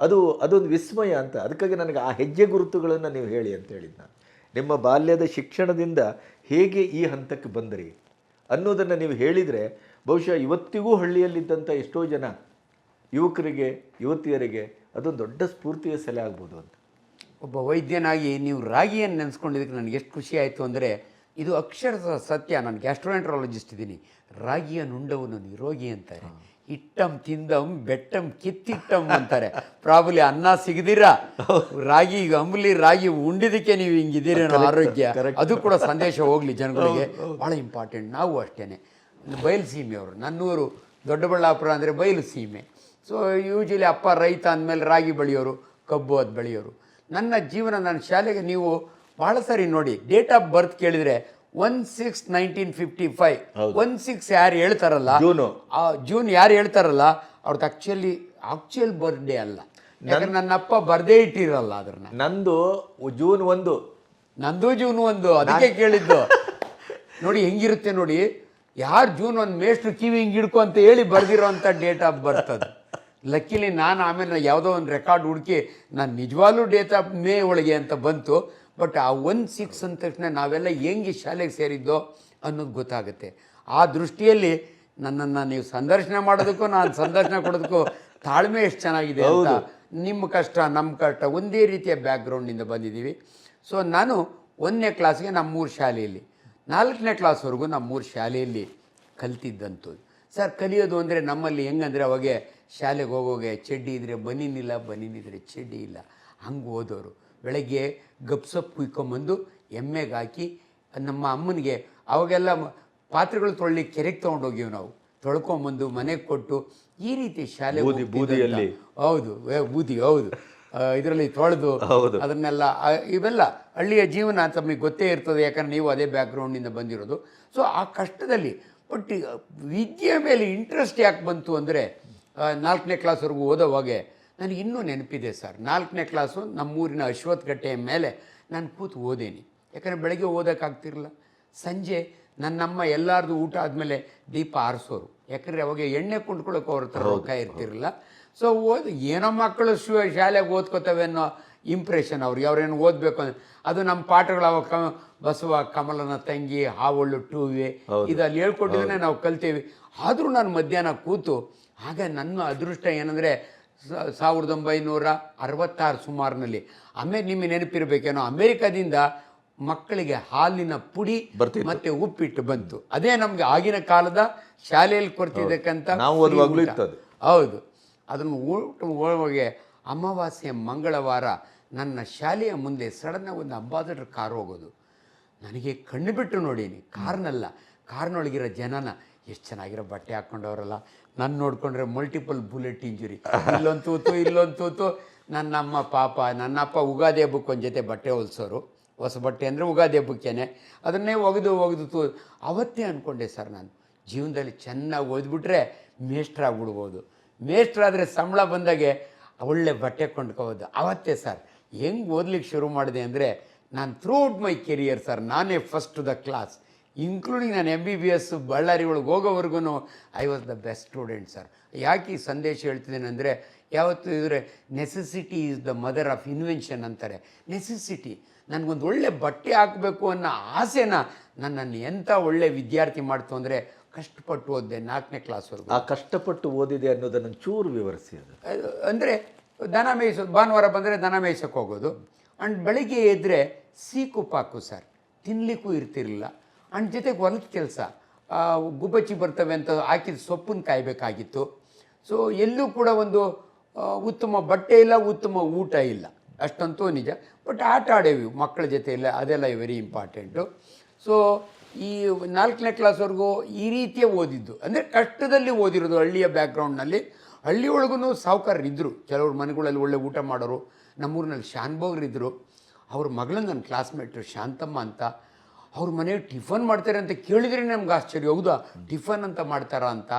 ಅದು ಅದೊಂದು ವಿಸ್ಮಯ ಅಂತ. ಅದಕ್ಕಾಗಿ ನನಗೆ ಆ ಹೆಜ್ಜೆ ಗುರುತುಗಳನ್ನು ನೀವು ಹೇಳಿ ಅಂತ ಹೇಳಿದ್ದು ನಾನು. ನಿಮ್ಮ ಬಾಲ್ಯದ ಶಿಕ್ಷಣದಿಂದ ಹೇಗೆ ಈ ಹಂತಕ್ಕೆ ಬಂದಿರಿ ಅನ್ನೋದನ್ನು ನೀವು ಹೇಳಿದರೆ ಬಹುಶಃ ಇವತ್ತಿಗೂ ಹಳ್ಳಿಯಲ್ಲಿದ್ದಂಥ ಎಷ್ಟೋ ಜನ ಯುವಕರಿಗೆ, ಯುವತಿಯರಿಗೆ ಅದೊಂದು ದೊಡ್ಡ ಸ್ಫೂರ್ತಿಯ ಸೆಲೆ ಆಗ್ಬೋದು ಅಂತ. ಒಬ್ಬ ವೈದ್ಯನಾಗಿ ನೀವು ರಾಗಿಯನ್ನು ನೆನೆಸ್ಕೊಂಡಿದ್ದಕ್ಕೆ ನನಗೆ ಎಷ್ಟು ಖುಷಿ ಆಯಿತು ಅಂದರೆ ಇದು ಅಕ್ಷರ ಸತ್ಯ ನಾನು ಗ್ಯಾಸ್ಟ್ರೋಎಂಟ್ರಾಲಜಿಸ್ಟ್ ಇದ್ದೀನಿ. ರಾಗಿಯನ್ನು ನುಂಡವನ್ನು ನಿರೋಗಿ ಅಂತಾರೆ. ಇಟ್ಟಂ ತಿಂದಂ ಬೆಟ್ಟಂ ಕಿತ್ತಿಟ್ಟಂ ಅಂತಾರೆ. ಪ್ರಾಬಲಿ ಅನ್ನ ಸಿಗದಿರ? ರಾಗಿ ಅಂಬಲಿ ರಾಗಿ ಉಂಡಿದಕ್ಕೆ ನೀವು ಹಿಂಗಿದ್ದೀರೇನೋ ಆರೋಗ್ಯ. ಅದು ಕೂಡ ಸಂದೇಶ ಹೋಗಲಿ ಜನಗಳಿಗೆ. ಭಾಳ ಇಂಪಾರ್ಟೆಂಟ್ ನಾವು ಅಷ್ಟೇ ಬಯಲು ಸೀಮೆಯವರು ನನ್ನೂರು ದೊಡ್ಡಬಳ್ಳಾಪುರ ಅಂದರೆ ಬಯಲು ಸೀಮೆ. ಸೊ ಯೂಶಲಿ ಅಪ್ಪ ರೈತ ಅಂದಮೇಲೆ ರಾಗಿ ಬೆಳೆಯೋರು ಕಬ್ಬು ಅದು ಬೆಳೆಯೋರು. ನನ್ನ ಜೀವನ ನನ್ನ ಶಾಲೆಗೆ ನೀವು ಭಾಳ ಸರಿ ನೋಡಿ ಡೇಟ್ ಆಫ್ ಬರ್ತ್ ಕೇಳಿದ್ರೆ one six nineteen fifty five one six ಯಾರು ಹೇಳ್ತಾರಲ್ಲ ಜೂನು. ಜೂನ್ ಯಾರು ಹೇಳ್ತಾರಲ್ಲ ಅವ್ರದ್ದು ಆಕ್ಚುಲಿ ಆಕ್ಚುಯಲ್ ಬರ್ಡೇ ಅಲ್ಲ. ಯಾಕಂದ್ರೆ ನನ್ನ ಅಪ್ಪ ಬರ್ದೇ ಇಟ್ಟಿರಲ್ಲ ಅದನ್ನ ನಂದು ಜೂನ್ ಒಂದು. ನಂದು ಜೂನ್ ಒಂದು ಅದಕ್ಕೆ ಕೇಳಿದ್ದು. ನೋಡಿ ಹೆಂಗಿರುತ್ತೆ ನೋಡಿ ಯಾರು ಜೂನ್ ಒಂದು ಮೇಷ್ಟ್ರು ಕಿವಿ ಹಿಂಗೆ ಹಿಡ್ಕೊ ಅಂತ ಹೇಳಿ ಬರ್ದಿರೋ ಅಂಥ ಡೇಟ್ ಆಫ್ ಬರ್ತ್ ಅದು. ಲಕ್ಕಿಲಿ ನಾನು ಆಮೇಲೆ ಯಾವುದೋ ಒಂದು ರೆಕಾರ್ಡ್ ಹುಡುಕಿ ನಾನು ನಿಜವಾಗ್ಲೂ ಡೇಟ್ ಆಫ್ ಮೇ ಒಳಗೆ ಅಂತ ಬಂತು. ಬಟ್ ಆ ಒನ್ ಸಿಕ್ಸ್ ಅಂದ ತಕ್ಷಣ ನಾವೆಲ್ಲ ಹೆಂಗೆ ಶಾಲೆಗೆ ಸೇರಿದ್ದೋ ಅನ್ನೋದು ಗೊತ್ತಾಗುತ್ತೆ. ಆ ದೃಷ್ಟಿಯಲ್ಲಿ ನನ್ನನ್ನು ನೀವು ಸಂದರ್ಶನ ಮಾಡೋದಕ್ಕೂ ನಾನು ಸಂದರ್ಶನ ಕೊಡೋದಕ್ಕೂ ತಾಳ್ಮೆ ಎಷ್ಟು ಚೆನ್ನಾಗಿದೆ ಅಂತ ನಿಮ್ಮ ಕಷ್ಟ ನಮ್ಮ ಕಷ್ಟ ಒಂದೇ ರೀತಿಯ ಬ್ಯಾಕ್ಗ್ರೌಂಡಿಂದ ಬಂದಿದ್ದೀವಿ. ಸೊ ನಾನು ಒಂದನೇ ಕ್ಲಾಸ್ಗೆ ನಮ್ಮ ನಮ್ಮೂರು ಶಾಲೆಯಲ್ಲಿ ನಾಲ್ಕನೇ ಕ್ಲಾಸ್ವರೆಗೂ ನಮ್ಮೂರು ಶಾಲೆಯಲ್ಲಿ ಕಲ್ತಿದ್ದಂಥದ್ದು. ಸರ್ ಕಲಿಯೋದು ಅಂದರೆ ನಮ್ಮಲ್ಲಿ ಹೆಂಗಂದರೆ ಅವಾಗೆ ಶಾಲೆಗೆ ಹೋಗೋಗೆ ಚಡ್ಡಿ ಇದ್ದರೆ ಬನೀನಿಲ್ಲ ಬನೀನಿದ್ರೆ ಚಡ್ಡಿ ಇಲ್ಲ. ಹಂಗೆ ಓದೋರು. ಬೆಳಗ್ಗೆ ಗಪ್ಸಪ್ ಕುಯ್ಕೊಂಬಂದು ಎಮ್ಮೆಗೆ ಹಾಕಿ ನಮ್ಮ ಅಮ್ಮನಿಗೆ ಅವಾಗೆಲ್ಲ ಪಾತ್ರೆಗಳು ತೊಳ್ಳಿ ಕೆರೆಗೆ ತೊಗೊಂಡೋಗಿವಿ ನಾವು ತೊಳ್ಕೊಂಬಂದು ಮನೆಗೆ ಕೊಟ್ಟು ಈ ರೀತಿ ಶಾಲೆ ಬೂದಿ- ಬೂದಿಯಲ್ಲಿ. ಹೌದು ಬೂದಿ ಹೌದು ಇದರಲ್ಲಿ ತೊಳೆದು ಹೌದು. ಅದನ್ನೆಲ್ಲ ಇವೆಲ್ಲ ಹಳ್ಳಿಯ ಜೀವನ ತಮಗೆ ಗೊತ್ತೇ ಇರ್ತದೆ ಯಾಕಂದ್ರೆ ನೀವು ಅದೇ ಬ್ಯಾಕ್ಗ್ರೌಂಡಿಂದ ಬಂದಿರೋದು ಸೊ ಆ ಕಷ್ಟದಲ್ಲಿ ಬಟ್ ವಿದ್ಯೆ ಮೇಲೆ ಇಂಟ್ರೆಸ್ಟ್ ಯಾಕೆ ಬಂತು ಅಂದರೆ ನಾಲ್ಕನೇ ಕ್ಲಾಸ್ವರೆಗೂ ಓದೋವಾಗೆ ನನಗೆ ಇನ್ನೂ ನೆನಪಿದೆ ಸರ್. ನಾಲ್ಕನೇ ಕ್ಲಾಸು ನಮ್ಮೂರಿನ ಅಶ್ವತ್ಥಗಟ್ಟೆಯ ಮೇಲೆ ನಾನು ಕೂತು ಓದೇನಿ. ಯಾಕಂದರೆ ಬೆಳಗ್ಗೆ ಓದೋಕ್ಕಾಗ್ತಿರಲಿಲ್ಲ. ಸಂಜೆ ನನ್ನಮ್ಮ ಎಲ್ಲರದು ಊಟ ಆದಮೇಲೆ ದೀಪ ಆರಿಸೋರು. ಯಾಕಂದರೆ ಅವಾಗ ಎಣ್ಣೆ ಕುಂಡ್ಕೊಳ್ಳೋಕೆ ಅವ್ರ ಹತ್ರ ರೊಕ್ಕ ಇರ್ತಿರಲಿಲ್ಲ. ಸೊ ಓದಿ ಏನೋ ಮಕ್ಕಳು ಶು ಶಾಲೆಗೆ ಓದ್ಕೋತವೆ ಅನ್ನೋ ಇಂಪ್ರೆಷನ್ ಅವ್ರಿಗೆ. ಅವ್ರೇನು ಓದಬೇಕು ಅಂದರೆ ಅದು ನಮ್ಮ ಪಾಠಗಳು ಅವಾಗ ಕಮ ಬಸವ ಕಮಲನ ತಂಗಿ ಹಾವಳ್ಳು ಟೂವೆ. ಇದು ಅಲ್ಲಿ ಹೇಳ್ಕೊಟ್ಟಿದ್ರೆ ನಾವು ಕಲ್ತೀವಿ. ಆದರೂ ನಾನು ಮಧ್ಯಾಹ್ನ ಕೂತು ಆಗ ನನ್ನ ಅದೃಷ್ಟ ಏನಂದರೆ ಸಾವಿರದ ಒಂಬೈನೂರ ಅರವತ್ತಾರು ಸುಮಾರಿನಲ್ಲಿ. ಆಮೇಲೆ ನಿಮಗೆ ನೆನಪಿರಬೇಕೇನೋ ಅಮೇರಿಕಾದಿಂದ ಮಕ್ಕಳಿಗೆ ಹಾಲಿನ ಪುಡಿ ಬರ್ತೀವಿ ಮತ್ತೆ ಉಪ್ಪಿಟ್ಟು ಬಂತು. ಅದೇ ನಮಗೆ ಆಗಿನ ಕಾಲದ ಶಾಲೆಯಲ್ಲಿ ಕೊಡ್ತಿದ್ದಕ್ಕಂಥ. ಹೌದು. ಅದನ್ನು ಊಟ ಅಮಾವಾಸ್ಯ ಅಮಾವಾಸ್ಯೆ ಮಂಗಳವಾರ ನನ್ನ ಶಾಲೆಯ ಮುಂದೆ ಸಡನ್ನಾಗಿ ಒಂದು ಅಂಬಾಸಡರ್ ಕಾರ್ ಹೋಗೋದು. ನನಗೆ ಕಣ್ಣು ಬಿಟ್ಟು ನೋಡೀನಿ. ಕಾರ್ನಲ್ಲ ಕಾರ್ನೊಳಗಿರೋ ಜನನ. ಎಷ್ಟು ಚೆನ್ನಾಗಿರೋ ಬಟ್ಟೆ ಹಾಕ್ಕೊಂಡವರಲ್ಲ ನಾನು ನೋಡ್ಕೊಂಡ್ರೆ ಮಲ್ಟಿಪಲ್ ಬುಲೆಟ್ ಇಂಜುರಿ ಇಲ್ಲೊಂದು ತೂತು ಇಲ್ಲೊಂದು ತೂತು. ನನ್ನ ಅಮ್ಮ ಪಾಪ, ನನ್ನ ಅಪ್ಪ ಉಗಾದಿ ಹಬ್ಬಕ್ಕೆ ಒಂದು ಜೊತೆ ಬಟ್ಟೆ ಹೊಲ್ಸೋರು. ಹೊಸ ಬಟ್ಟೆ ಅಂದರೆ ಉಗಾದಿ ಹಬ್ಬಕ್ಕೇನೆ. ಅದನ್ನೇ ಒಗೆದು ಒಗೆದು ತೂ ಅವತ್ತೇ ಅಂದ್ಕೊಂಡೆ ಸರ್ ನಾನು. ಜೀವನದಲ್ಲಿ ಚೆನ್ನಾಗಿ ಓದ್ಬಿಟ್ರೆ ಮೇಷ್ಟ್ರಾಗ್ಬಿಡ್ಬೋದು ಮೇಷ್ಟ್ರಾದರೆ ಸಂಬಳ ಬಂದಾಗೆ ಒಳ್ಳೆ ಬಟ್ಟೆ ಕೊಂಡ್ಕೋಬೋದು. ಅವತ್ತೇ ಸರ್, ಹೆಂಗೆ ಓದ್ಲಿಕ್ಕೆ ಶುರು ಮಾಡಿದೆ ಅಂದರೆ ನಾನು ಥ್ರೂಔಟ್ ಮೈ ಕೆರಿಯರ್ ಸರ್, ನಾನೇ ಫಸ್ಟ್ ದ ಕ್ಲಾಸ್ ಇನ್ಕ್ಲೂಡಿಂಗ್ ನಾನು M B B S Bellary ಒಳಗೆ ಹೋಗೋವರೆಗೂ I was the best student sir ಯಾಕೆ ಈ ಸಂದೇಶ ಹೇಳ್ತಿದ್ದೇನೆ ಅಂದರೆ ಯಾವತ್ತು ಇದ್ರೆ necessity is the mother of invention ಅಂತಾರೆ. ನೆಸೆಸಿಟಿ ನನಗೊಂದು ಒಳ್ಳೆ ಬಟ್ಟೆ ಹಾಕಬೇಕು ಅನ್ನೋ ಆಸೆನ ನನ್ನನ್ನು ಎಂಥ ಒಳ್ಳೆ ವಿದ್ಯಾರ್ಥಿ ಮಾಡ್ತು ಅಂದರೆ ಕಷ್ಟಪಟ್ಟು ಓದಿದೆ ನಾಲ್ಕನೇ ಕ್ಲಾಸ್ವರೆಗೂ ಆ ಕಷ್ಟಪಟ್ಟು ಓದಿದೆ ಅನ್ನೋದನ್ನು ಚೂರು ವಿವರಿಸಿ ಅದು. ಅಂದರೆ ದನ ಮೇಯಿಸೋದು ಭಾನುವಾರ ಬಂದರೆ ದನ ಮೇಯಿಸೋಕೆ ಹೋಗೋದು. ಆ್ಯಂಡ್ ಬೆಳಿಗ್ಗೆ ಎದ್ದರೆ ಸೀಕು ಪಾಕು ಸರ್ ತಿನ್ನಲಿಕ್ಕೂ ಇರ್ತಿರಲಿಲ್ಲ. ಆ್ಯಂಡ್ ಜೊತೆಗೆ ಹೊಲದ ಕೆಲಸ. ಗುಬ್ಬಚ್ಚಿ ಬರ್ತವೆ ಅಂತ ಹಾಕಿದ ಸೊಪ್ಪನ್ನು ಕಾಯಬೇಕಾಗಿತ್ತು. ಸೊ ಎಲ್ಲೂ ಕೂಡ ಒಂದು ಉತ್ತಮ ಬಟ್ಟೆ ಇಲ್ಲ, ಉತ್ತಮ ಊಟ ಇಲ್ಲ. ಅಷ್ಟಂತೂ ನಿಜ. ಬಟ್ ಆಟ ಆಡೇವಿ ಮಕ್ಕಳ ಜೊತೆ ಇಲ್ಲ ಅದೆಲ್ಲ ವೆರಿ ಇಂಪಾರ್ಟೆಂಟು ಸೊ ಈ ನಾಲ್ಕನೇ ಕ್ಲಾಸ್ವರೆಗೂ ಈ ರೀತಿಯೇ ಓದಿದ್ದು. ಅಂದರೆ ಕಷ್ಟದಲ್ಲಿ ಓದಿರೋದು ಹಳ್ಳಿಯ ಬ್ಯಾಕ್ಗ್ರೌಂಡ್ನಲ್ಲಿ ಹಳ್ಳಿ ಒಳಗೂ ಸಾಹುಕಾರರು ಇದ್ದರು ಕೆಲವ್ರು ಮನೆಗಳಲ್ಲಿ ಒಳ್ಳೆ ಊಟ ಮಾಡೋರು. ನಮ್ಮೂರಿನಲ್ಲಿ ಶಾನ್ಭೋಗ್ರಿದ್ದರು ಅವ್ರ ಮಗಳನ್ನ ನನ್ನ ಕ್ಲಾಸ್ಮೇಟ್ರು ಶಾಂತಮ್ಮ ಅಂತ. ಅವ್ರ ಮನೆಗೆ ಟಿಫನ್ ಮಾಡ್ತಾರೆ ಅಂತ ಕೇಳಿದ್ರೆ ನಮ್ಗೆ ಆಶ್ಚರ್ಯ, ಹೌದಾ? ಟಿಫನ್ ಅಂತ ಮಾಡ್ತಾರಾ ಅಂತ.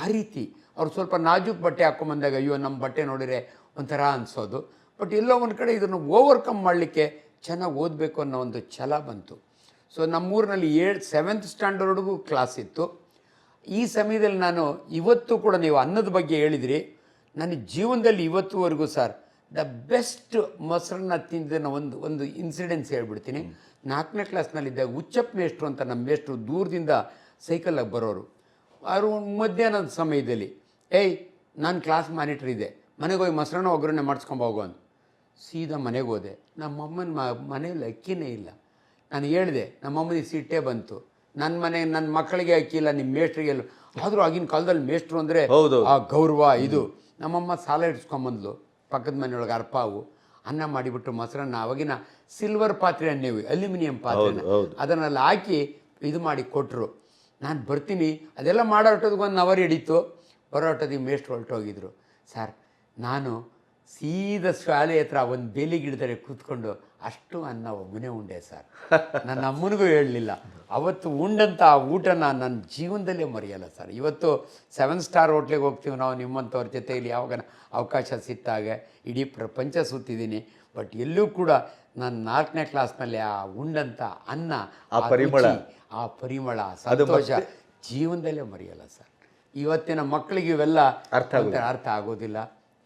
ಆ ರೀತಿ ಅವ್ರು ಸ್ವಲ್ಪ ನಾಜೂಕ್ ಬಟ್ಟೆ ಹಾಕೊಂಬಂದಾಗ ಅಯ್ಯೋ ನಮ್ಮ ಬಟ್ಟೆ ನೋಡಿದ್ರೆ ಒಂಥರ ಅನಿಸೋದು. ಬಟ್ ಎಲ್ಲೋ ಒಂದು ಕಡೆ ಇದನ್ನು ಓವರ್ಕಮ್ ಮಾಡಲಿಕ್ಕೆ ಚೆನ್ನಾಗಿ ಓದಬೇಕು ಅನ್ನೋ ಒಂದು ಛಲ ಬಂತು. ಸೊ ನಮ್ಮೂರಿನಲ್ಲಿ ಏಳು ಸೆವೆಂತ್ ಸ್ಟ್ಯಾಂಡರ್ಡ್ಗೂ ಕ್ಲಾಸ್ ಇತ್ತು. ಈ ಸಮಯದಲ್ಲಿ ನಾನು ಇವತ್ತು ಕೂಡ ನೀವು ಅನ್ನದ ಬಗ್ಗೆ ಹೇಳಿದ್ರಿ. ನನ್ನ ಜೀವನದಲ್ಲಿ ಇವತ್ತುವರೆಗೂ ಸರ್ ದ ಬೆಸ್ಟ್ ಮೊಸರನ್ನ ತಿಂದ ಒಂದು ಒಂದು ಇನ್ಸಿಡೆನ್ಸ್ ಹೇಳ್ಬಿಡ್ತೀನಿ. ನಾಲ್ಕನೇ ಕ್ಲಾಸ್ನಲ್ಲಿದ್ದಾಗ ಉಚ್ಚಪ್ ಮೇಷ್ಟ್ರು ಅಂತ ನಮ್ಮ ಮೇಷ್ಟ್ರು ದೂರದಿಂದ ಸೈಕಲಾಗಿ ಬರೋರು. ಅವರು ಮಧ್ಯಾಹ್ನದ ಸಮಯದಲ್ಲಿ ಏಯ್ ನಾನು ಕ್ಲಾಸ್ ಮಾನಿಟ್ರ್ ಇದೆ. ಮನೆಗೆ ಹೋಗಿ ಮೊಸರನ್ನ ಒಗ್ಗರಣೆ ಮಾಡಿಸ್ಕೊಂಬ ಹೋಗು ಅಂತ ಸೀದಾ ಮನೆಗೆ ಹೋದೆ. ನಮ್ಮಮ್ಮನ ಮ ಮನೇಲಿ ಅಕ್ಕಿನೇ ಇಲ್ಲ. ನಾನು ಹೇಳಿದೆ ನಮ್ಮಮ್ಮನಿಗೆ ಸಿಟ್ಟೇ ಬಂತು. ನನ್ನ ಮನೆ ನನ್ನ ಮಕ್ಕಳಿಗೆ ಅಕ್ಕಿ ಇಲ್ಲ ನಿಮ್ಮ ಮೇಷ್ಟ್ರಿಗೆ ಆದರೂ ಆಗಿನ ಕಾಲದಲ್ಲಿ ಮೇಷ್ಟ್ರು ಅಂದರೆ ಹೌದು. ಆ ಗೌರವ ಇದು. ನಮ್ಮಮ್ಮ ಸಾಲ ಇಡ್ಸ್ಕೊಂಬಂದ್ಲು ಪಕ್ಕದ ಮನೆಯೊಳಗೆ ಅರ್ಪಾವು ಅನ್ನ ಮಾಡಿಬಿಟ್ಟು ಮೊಸರನ್ನ ಅವಾಗಿನ ಸಿಲ್ವರ್ ಪಾತ್ರೆ ಅನ್ನೇವಿ ಅಲ್ಯೂಮಿನಿಯಂ ಪಾತ್ರೆ ಹೌದು. ಅದನ್ನೆಲ್ಲ ಹಾಕಿ ಇದು ಮಾಡಿ ಕೊಟ್ಟರು ನಾನು ಬರ್ತೀನಿ. ಅದೆಲ್ಲ ಮಾಡೋ ಹೊಟ್ಟೋದಕ್ಕೆ ಒಂದು ಅವರ್ ಹಿಡಿತು. ಬರೋ ಹೊಟ್ಟೋದಿಗೆ ಮೇಸ್ಟ್ ಹೊರಟೋಗಿದ್ರು. ಸರ್ ನಾನು ಸೀದಾ ಶಾಲೆ ಹತ್ರ ಒಂದು ಬೇಲಿ ಗಿಡದಲ್ಲಿ ಕೂತ್ಕೊಂಡು ಅಷ್ಟು ಅನ್ನ ಒಬ್ಬನೇ ಉಂಡೆ ಸರ್. ನನ್ನ ಅಮ್ಮನಿಗೂ ಹೇಳಲಿಲ್ಲ. ಅವತ್ತು ಉಂಡಂಥ ಆ ಊಟನ ನನ್ನ ಜೀವನದಲ್ಲೇ ಮರೆಯಲ್ಲ ಸರ್. ಇವತ್ತು ಸೆವೆನ್ ಸ್ಟಾರ್ ಹೋಟ್ಲಿಗೆ ಹೋಗ್ತೀವಿ ನಾವು ನಿಮ್ಮಂಥವ್ರ ಜೊತೆಯಲ್ಲಿ. ಯಾವಾಗ ಅವಕಾಶ ಸಿಕ್ಕಾಗ ಇಡೀ ಪ್ರಪಂಚ ಸುತ್ತಿದ್ದೀನಿ. ಬಟ್ ಎಲ್ಲೂ ಕೂಡ ನಾನು ನಾಲ್ಕನೇ ಕ್ಲಾಸ್ನಲ್ಲಿ ಆ ಉಂಡಂಥ ಅನ್ನ ಆ ಪರಿಮಳ. ಆ ಪರಿಮಳ ಸಂತೋಷ ಜೀವನದಲ್ಲೇ ಮರೆಯಲ್ಲ ಸರ್. ಇವತ್ತಿನ ಮಕ್ಕಳಿಗೆ ಇವೆಲ್ಲ ಅರ್ಥ ಅರ್ಥ ಆಗೋದಿಲ್ಲ.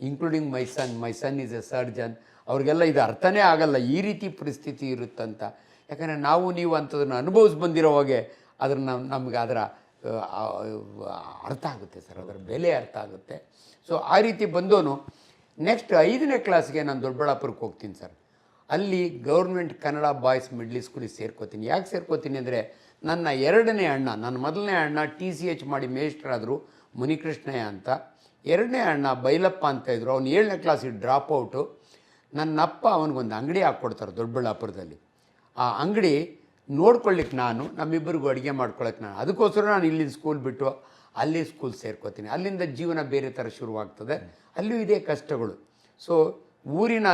Including my son my son is a surgeon ಅವ್ರಿಗೆಲ್ಲ ಇದು ಅರ್ಥನೇ ಆಗಲ್ಲ. ಈ ರೀತಿ ಪರಿಸ್ಥಿತಿ ಇರುತ್ತಂತ. ಯಾಕಂದರೆ ನಾವು ನೀವು ಅಂಥದನ್ನು ಅನುಭವಿಸಿ ಬಂದಿರೋವಾಗೆ ಅದ್ರ ನಮ್ಗೆ ಅದರ ಅರ್ಥ ಆಗುತ್ತೆ ಸರ್. ಅದರ ಬೆಲೆ ಅರ್ಥ ಆಗುತ್ತೆ. ಸೊ ಆ ರೀತಿ ಬಂದೋನು ನೆಕ್ಸ್ಟ್ ಐದನೇ ಕ್ಲಾಸ್ಗೆ ನಾನು ದೊಡ್ಡಬಳ್ಳಾಪುರಕ್ಕೆ ಹೋಗ್ತೀನಿ ಸರ್. ಅಲ್ಲಿ ಗೌರ್ಮೆಂಟ್ ಕನ್ನಡ ಬಾಯ್ಸ್ ಮಿಡ್ಲ್ ಸ್ಕೂಲಿಗೆ ಸೇರ್ಕೋತೀನಿ. ಯಾಕೆ ಸೇರ್ಕೋತೀನಿ ಅಂದರೆ ನನ್ನ ಎರಡನೇ ಅಣ್ಣ, ನನ್ನ ಮೊದಲನೇ ಅಣ್ಣ ಟಿ ಸಿ ಎಚ್ ಮಾಡಿ ಮೇಸ್ಟ್ರಾದರು ಮುನಿಕೃಷ್ಣಯ್ಯ ಅಂತ. ಎರಡನೇ ಅಣ್ಣ ಬೈಲಪ್ಪ ಅಂತ ಇದ್ದರು ಅವ್ನು ಏಳನೇ ಕ್ಲಾಸಿಗೆ ಡ್ರಾಪ್ ಔಟು ನನ್ನ ಅಪ್ಪ ಅವನಿಗೊಂದು ಅಂಗಡಿ ಹಾಕ್ಕೊಡ್ತಾರೆ ದೊಡ್ಡಬಳ್ಳಾಪುರದಲ್ಲಿ. ಆ ಅಂಗಡಿ ನೋಡ್ಕೊಳ್ಳಿಕ್ಕೆ ನಾನು, ನಮ್ಮಿಬ್ಬರಿಗೂ ಅಡುಗೆ ಮಾಡ್ಕೊಳಕ್ಕೆ ನಾನು. ಅದಕ್ಕೋಸ್ಕರ ನಾನು ಇಲ್ಲಿಂದ ಸ್ಕೂಲ್ ಬಿಟ್ಟು ಅಲ್ಲಿ ಸ್ಕೂಲ್ ಸೇರ್ಕೋತೀನಿ. ಅಲ್ಲಿಂದ ಜೀವನ ಬೇರೆ ಥರ ಶುರುವಾಗ್ತದೆ. ಅಲ್ಲೂ ಇದೇ ಕಷ್ಟಗಳು. ಸೊ ಊರಿನ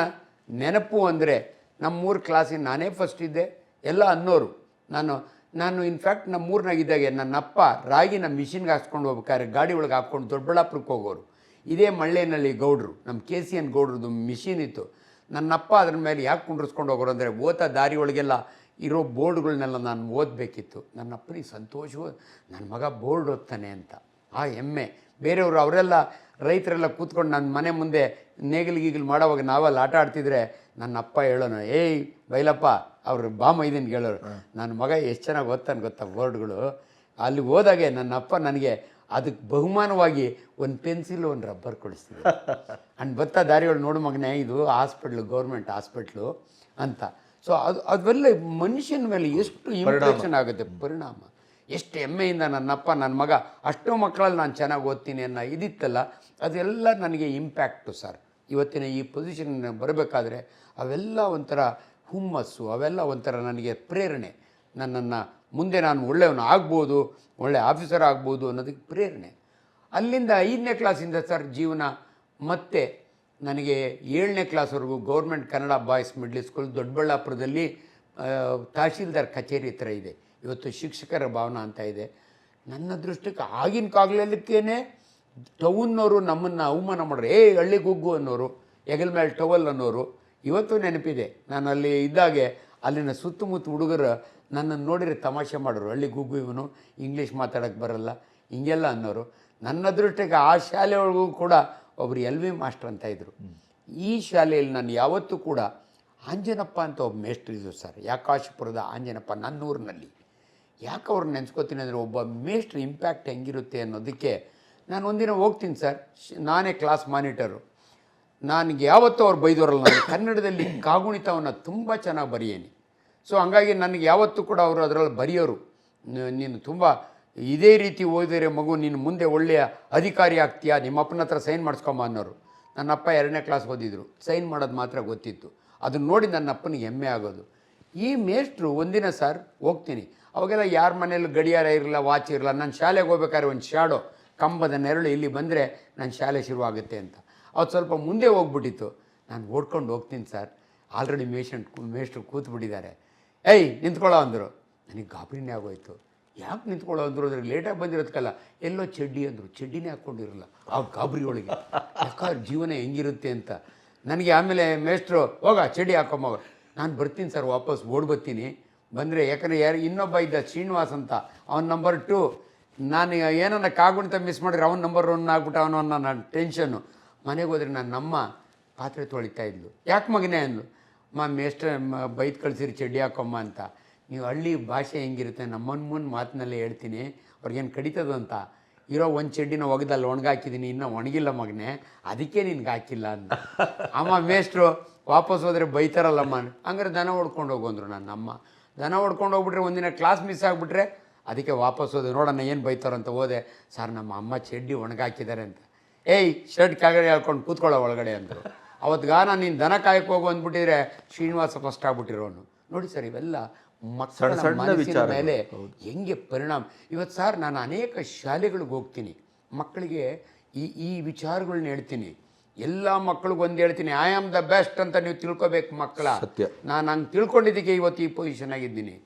ನೆನಪು ಅಂದರೆ ನಮ್ಮೂರು ಕ್ಲಾಸಿಗೆ ನಾನೇ ಫಸ್ಟ್ ಇದ್ದೆ. ಎಲ್ಲ ಅನ್ನೋರು. ನಾನು ನಾನು ಇನ್ಫ್ಯಾಕ್ಟ್ ನಮ್ಮ ಊರಿನಾಗಿದ್ದಾಗೆ ನನ್ನ ಅಪ್ಪ ರಾಗಿನ ಮಿಷಿನ್ಗೆ ಹಾಕ್ಸ್ಕೊಂಡು ಹೋಗ್ಬೇಕಾದ್ರೆ ಗಾಡಿ ಒಳಗೆ ಹಾಕ್ಕೊಂಡು ದೊಡ್ಡಬಳ್ಳಾಪುರಕ್ಕೆ ಹೋಗೋರು. ಇದೇ ಮಳ್ಳೇನಲ್ಲಿ ಗೌಡ್ರು ನಮ್ಮ ಕೆ ಸಿ ಎನ್ ಗೌಡ್ರದ್ದು ಮಿಷಿನ್ ಇತ್ತು. ನನ್ನಪ್ಪ ಅದ್ರ ಮೇಲೆ ಯಾಕೆ ಕುಂಡ್ರಿಸ್ಕೊಂಡು ಹೋಗೋರು ಅಂದರೆ ಓತ ದಾರಿ ಒಳಗೆಲ್ಲ ಇರೋ ಬೋರ್ಡ್ಗಳನ್ನೆಲ್ಲ ನಾನು ಓದಬೇಕಿತ್ತು. ನನ್ನ ಅಪ್ಪನಿಗೆ ಸಂತೋಷವೂ ನನ್ನ ಮಗ ಬೋರ್ಡ್ ಓದ್ತಾನೆ ಅಂತ. ಆ ಹೆಮ್ಮೆ. ಬೇರೆಯವರು ಅವರೆಲ್ಲ ರೈತರೆಲ್ಲ ಕೂತ್ಕೊಂಡು ನನ್ನ ಮನೆ ಮುಂದೆ ನೇಗಿಲು ಗೀಗಿಲು ಮಾಡೋವಾಗ ನಾವೆಲ್ಲ ಆಟ ಆಡ್ತಿದ್ರೆ ನನ್ನ ಅಪ್ಪ ಹೇಳೋಣ ಏಯ್ ಬೈಲಪ್ಪ ಅವ್ರು ಬಾಮ ಇದನ್ನು ಕೇಳೋರು ನನ್ನ ಮಗ ಎಷ್ಟು ಚೆನ್ನಾಗಿ ಓದ್ತಾನೆ ಗೊತ್ತಾ ವರ್ಡ್ಗಳು? ಅಲ್ಲಿ ಹೋದಾಗೆ ನನ್ನ ಅಪ್ಪ ನನಗೆ ಅದಕ್ಕೆ ಬಹುಮಾನವಾಗಿ ಒಂದು ಪೆನ್ಸಿಲ್ ಒಂದು ರಬ್ಬರ್ ಕೊಡಿಸ್ತಿದ್ರು. ಅಂಡ್ ಬತ್ತಾ ದಾರಿಗಳು ನೋಡು ಮಗನೇ ಇದು ಹಾಸ್ಪಿಟ್ಲು ಗೌರ್ಮೆಂಟ್ ಹಾಸ್ಪಿಟ್ಲು ಅಂತ. ಸೊ ಅದು ಅದೆಲ್ಲ ಮನುಷ್ಯನ ಮೇಲೆ ಎಷ್ಟು ಇಂಪ್ರೆಷನ್ ಆಗುತ್ತೆ? ಪರಿಣಾಮ. ಎಷ್ಟು ಹೆಮ್ಮೆಯಿಂದ ನನ್ನಪ್ಪ ನನ್ನ ಮಗ ಅಷ್ಟು ಮಕ್ಕಳಲ್ಲಿ ನಾನು ಚೆನ್ನಾಗಿ ಓದ್ತೀನಿ ಅನ್ನೋ ಇದಿತ್ತಲ್ಲ ಅದೆಲ್ಲ ನನಗೆ ಇಂಪ್ಯಾಕ್ಟು ಸರ್. ಇವತ್ತಿನ ಈ ಪೊಸಿಷನ್ ಬರಬೇಕಾದ್ರೆ ಅವೆಲ್ಲ ಒಂಥರ ಹುಮ್ಮಸ್ಸು ಅವೆಲ್ಲ ಒಂಥರ ನನಗೆ ಪ್ರೇರಣೆ. ನನ್ನನ್ನು ಮುಂದೆ ನಾನು ಒಳ್ಳೆಯವನು ಆಗ್ಬೋದು, ಒಳ್ಳೆ ಆಫೀಸರ್ ಆಗ್ಬೋದು ಅನ್ನೋದಕ್ಕೆ ಪ್ರೇರಣೆ. ಅಲ್ಲಿಂದ ಐದನೇ ಕ್ಲಾಸಿಂದ ಸರ್ ಜೀವನ ಮತ್ತೆ ನನಗೆ ಏಳನೇ ಕ್ಲಾಸ್ವರೆಗೂ government Kannada boys middle school ದೊಡ್ಡಬಳ್ಳಾಪುರದಲ್ಲಿ ತಹಶೀಲ್ದಾರ್ ಕಚೇರಿ ಹತ್ರ ಇದೆ. ಇವತ್ತು ಶಿಕ್ಷಕರ ಭವನ ಅಂತ ಇದೆ. ನನ್ನ ದೃಷ್ಟಕ್ಕೆ ಆಗಿನ ಕಾಗಲಕ್ಕೇ ಟೌನ್ನವರು ನಮ್ಮನ್ನು ಅವಮಾನ ಮಾಡೋರು ಏ ಹಳ್ಳಿ ಗುಗ್ಗು ಅನ್ನೋರು, ಹೆಗಲ ಮೇಲೆ ಟವಲ್ ಅನ್ನೋರು ಇವತ್ತು ನೆನಪಿದೆ. ನಾನು ಅಲ್ಲಿ ಇದ್ದಾಗೆ ಅಲ್ಲಿನ ಸುತ್ತಮುತ್ತ ಹುಡುಗರು ನನ್ನನ್ನು ನೋಡಿದ್ರೆ ತಮಾಷೆ ಮಾಡೋರು. ಹಳ್ಳಿ ಗುಗ್ಗು ಇವನು ಇಂಗ್ಲೀಷ್ ಮಾತಾಡೋಕ್ಕೆ ಬರಲ್ಲ ಹಿಂಗೆಲ್ಲ ಅನ್ನೋರು. ನನ್ನ ದೃಷ್ಟಿಗೆ ಆ ಶಾಲೆ ಒಳಗೂ ಕೂಡ ಒಬ್ಬರು ಎಲ್ ವಿ ಮಾಸ್ಟರ್ ಅಂತ ಇದ್ದರು ಈ ಶಾಲೆಯಲ್ಲಿ ನಾನು ಯಾವತ್ತೂ ಕೂಡ ಆಂಜನಪ್ಪ ಅಂತ ಒಬ್ಬ ಮೇಸ್ಟ್ರ್ ಇದ್ರು ಸರ್. ಯಾಕಾಶಪುರದ ಆಂಜನಪ್ಪ ನನ್ನ ಊರಿನಲ್ಲಿ ಯಾಕೆ ಅವ್ರನ್ನ ನೆನ್ಸ್ಕೊತೀನಿ ಅಂದರೆ ಒಬ್ಬ ಮೇಷ್ಟ್ರ ಇಂಪ್ಯಾಕ್ಟ್ ಹೆಂಗಿರುತ್ತೆ ಅನ್ನೋದಕ್ಕೆ ನಾನು ಒಂದಿನ ಹೋಗ್ತೀನಿ ಸರ್. ಶ್- ನಾನೇ ಕ್ಲಾಸ್ ಮಾನಿಟರು ನನಗೆ ಯಾವತ್ತೂ ಅವ್ರು ಬೈದವರಲ್ಲ ನಾನು ಕನ್ನಡದಲ್ಲಿ ಕಾಗುಣಿತವನ್ನು ತುಂಬ ಚೆನ್ನಾಗಿ ಬರೆಯೇನಿ. ಸೊ ಹಂಗಾಗಿ ನನಗೆ ಯಾವತ್ತೂ ಕೂಡ ಅವರು ಅದರಲ್ಲಿ ಬರೆಯೋರು ನೀನು ತುಂಬ ಇದೇ ರೀತಿ ಓದಿದರೆ ಮಗು ನೀನು ಮುಂದೆ ಒಳ್ಳೆಯ ಅಧಿಕಾರಿ ಆಗ್ತೀಯಾ ನಿಮ್ಮ ಅಪ್ಪನ ಹತ್ರ ಸೈನ್ ಮಾಡಿಸ್ಕೊಂಬ ಅನ್ನೋರು. ನನ್ನ ಅಪ್ಪ ಎರಡನೇ ಕ್ಲಾಸ್ ಓದಿದ್ರು, ಸೈನ್ ಮಾಡೋದು ಮಾತ್ರ ಗೊತ್ತಿತ್ತು. ಅದನ್ನು ನೋಡಿ ನನ್ನ ಅಪ್ಪನಿಗೆ ಹೆಮ್ಮೆ ಆಗೋದು. ಈ ಮೇಷ್ಟ್ರು ಒಂದಿನ ಸರ್, ಹೋಗ್ತೀನಿ. ಅವಾಗೆಲ್ಲ ಯಾರ ಮನೇಲಿ ಗಡಿಯಾರ ಇರಲ್ಲ ವಾಚ್ ಇರಲ್ಲ ನಾನು ಶಾಲೆಗೆ ಹೋಗ್ಬೇಕಾದ್ರೆ ಒಂದು ಶಾಡೋ ಕಂಬದ ನೆರಳು ಇಲ್ಲಿ ಬಂದರೆ ನನ್ನ ಶಾಲೆ ಶುರುವಾಗುತ್ತೆ ಅಂತ. ಅವತ್ತು ಸ್ವಲ್ಪ ಮುಂದೆ ಹೋಗ್ಬಿಟ್ಟಿತ್ತು. ನಾನು ಓಡ್ಕೊಂಡು ಹೋಗ್ತೀನಿ ಸರ್ ಆಲ್ರೆಡಿ ಮೇಷಂಟ್ ಮೇಷ್ಟ್ರು ಕೂತ್ಬಿಟ್ಟಿದ್ದಾರೆ. ಏಯ್ ನಿಂತ್ಕೊಳ್ಳೋ ಅಂದರು. ನನಗೆ ಗಾಬರಿನೇ ಆಗೋಯ್ತು. ಯಾಕೆ ನಿಂತ್ಕೊಳ್ಳೋ ಅಂದರು? ಅದ್ರಿಗೆ ಲೇಟಾಗಿ ಬಂದಿರೋದಕ್ಕಲ್ಲ ಎಲ್ಲೋ ಚಡ್ಡಿ ಅಂದರು. ಚಡ್ಡಿನೇ ಹಾಕ್ಕೊಂಡಿರಲ್ಲ ಆ ಗಾಬರಿ ಒಳಗೆ ಯಾಕಂದ್ರೆ ಜೀವನ ಹೆಂಗಿರುತ್ತೆ ಅಂತ. ನನಗೆ ಆಮೇಲೆ ಮೇಷ್ಟ್ರು, ಹೋಗ, ಚಡ್ಡಿ ಹಾಕೊಂಬೋಗ ನಾನು ಬರ್ತೀನಿ ಸರ್ ವಾಪಸ್ ಓಡ್ ಬರ್ತೀನಿ ಬಂದರೆ ಯಾಕಂದರೆ ಯಾರು, ಇನ್ನೊಬ್ಬ ಇದ್ದ ಶ್ರೀನಿವಾಸ್ ಅಂತ. ಅವನ ನಂಬರ್ ಟು ನಾನು ಏನನ್ನ ಕಾಗುಣಿತ ಮಿಸ್ ಮಾಡಿದ್ರೆ ಅವ್ನ ನಂಬರ್ ಒನ್ ಆಗ್ಬಿಟ್ಟು ಅವನು ನನ್ನ ಟೆನ್ಷನ್ನು ಮನೆಗೆ ಹೋದ್ರೆ ನನ್ನ ಅಮ್ಮ ಪಾತ್ರೆ ತೊಳಿತಾ ಇದ್ಲು. ಯಾಕೆ ಮಗನೇ ಅಂದ್ಲು ಮೇಷ್ಟ್ರ ಬೈತ್ ಕಳಿಸಿರಿ ಚಡ್ಡಿ ಹಾಕೊಮ್ಮ ಅಂತ. ನೀವು ಹಳ್ಳಿ ಭಾಷೆ ಹೆಂಗಿರುತ್ತೆ ನಮ್ಮನ್ ಮುನ್ ಮಾತಿನಲ್ಲೇ ಹೇಳ್ತೀನಿ. ಅವ್ರಿಗೇನು ಕಡಿತದಂತ ಇರೋ ಒಂದು ಚಡ್ಡಿನ ಒಗೆದಲ್ಲಿ ಒಣಗಾಕಿದ್ದೀನಿ ಇನ್ನೂ ಒಣಗಿಲ್ಲ ಮಗನೇ. ಅದಕ್ಕೆ ನಿನ್ಗೆ ಹಾಕಿಲ್ಲ ಅಂತ ಅಮ್ಮ, ಮೇಷ್ಟ್ರು, ವಾಪಸ್ ಹೋದರೆ ಬೈತಾರಲ್ಲಮ್ಮ ಹಂಗಾರೆ ದನ ಹೊಡ್ಕೊಂಡು ಹೋಗಂದ್ರು ನನ್ನ ಅಮ್ಮ. ದನ ಹೊಡ್ಕೊಂಡು ಹೋಗ್ಬಿಟ್ರೆ ಒಂದಿನ ಕ್ಲಾಸ್ ಮಿಸ್ ಆಗಿಬಿಟ್ರೆ ಅದಕ್ಕೆ ವಾಪಸ್ ಹೋದೆ. ನೋಡೋಣ ಏನು ಬೈತಾರಂತ ಹೋದೆ. ಸರ್, ನಮ್ಮ ಅಮ್ಮ ಚಡ್ಡಿ ಒಣಗಾಕಿದ್ದಾರೆ ಅಂತ. ಏಯ್ ಶರ್ಟ್ ಕೆಳಗಡೆ ಹೇಳ್ಕೊಂಡು ಕೂತ್ಕೊಳ್ಳೋ ಒಳಗಡೆ ಅಂದರು. ಅವತ್ಗಾನ ನೀನು ದನ ಕಾಯಕ್ಕೆ ಹೋಗು ಅಂದ್ಬಿಟ್ಟಿದ್ರೆ ಶ್ರೀನಿವಾಸ ಫಸ್ಟ್ ಆಗ್ಬಿಟ್ಟಿರೋನು ನೋಡಿ ಸರ್ ಇವೆಲ್ಲ ಮಕ್ಕಳ ಸಣ್ಣ ಮನಸ್ಸಿನ ಮೇಲೆ ಹೆಂಗೆ ಪರಿಣಾಮ. ಇವತ್ತು ಸರ್ ನಾನು ಅನೇಕ ಶಾಲೆಗಳಿಗೆ ಹೋಗ್ತೀನಿ. ಮಕ್ಕಳಿಗೆ ಈ ಈ ವಿಚಾರಗಳನ್ನ ಹೇಳ್ತೀನಿ. ಎಲ್ಲ ಮಕ್ಕಳಿಗೆ ಒಂದು ಹೇಳ್ತೀನಿ. ಐ ಆಮ್ ದ ಬೆಸ್ಟ್ ಅಂತ ನೀವು ತಿಳ್ಕೊಬೇಕು ಮಕ್ಕಳ. ನಾನು ಹಂಗೆ ತಿಳ್ಕೊಂಡಿದ್ದಕ್ಕೆ ಇವತ್ತು ಈ ಪೊಸಿಷನ್ ಆಗಿದ್ದೀನಿ.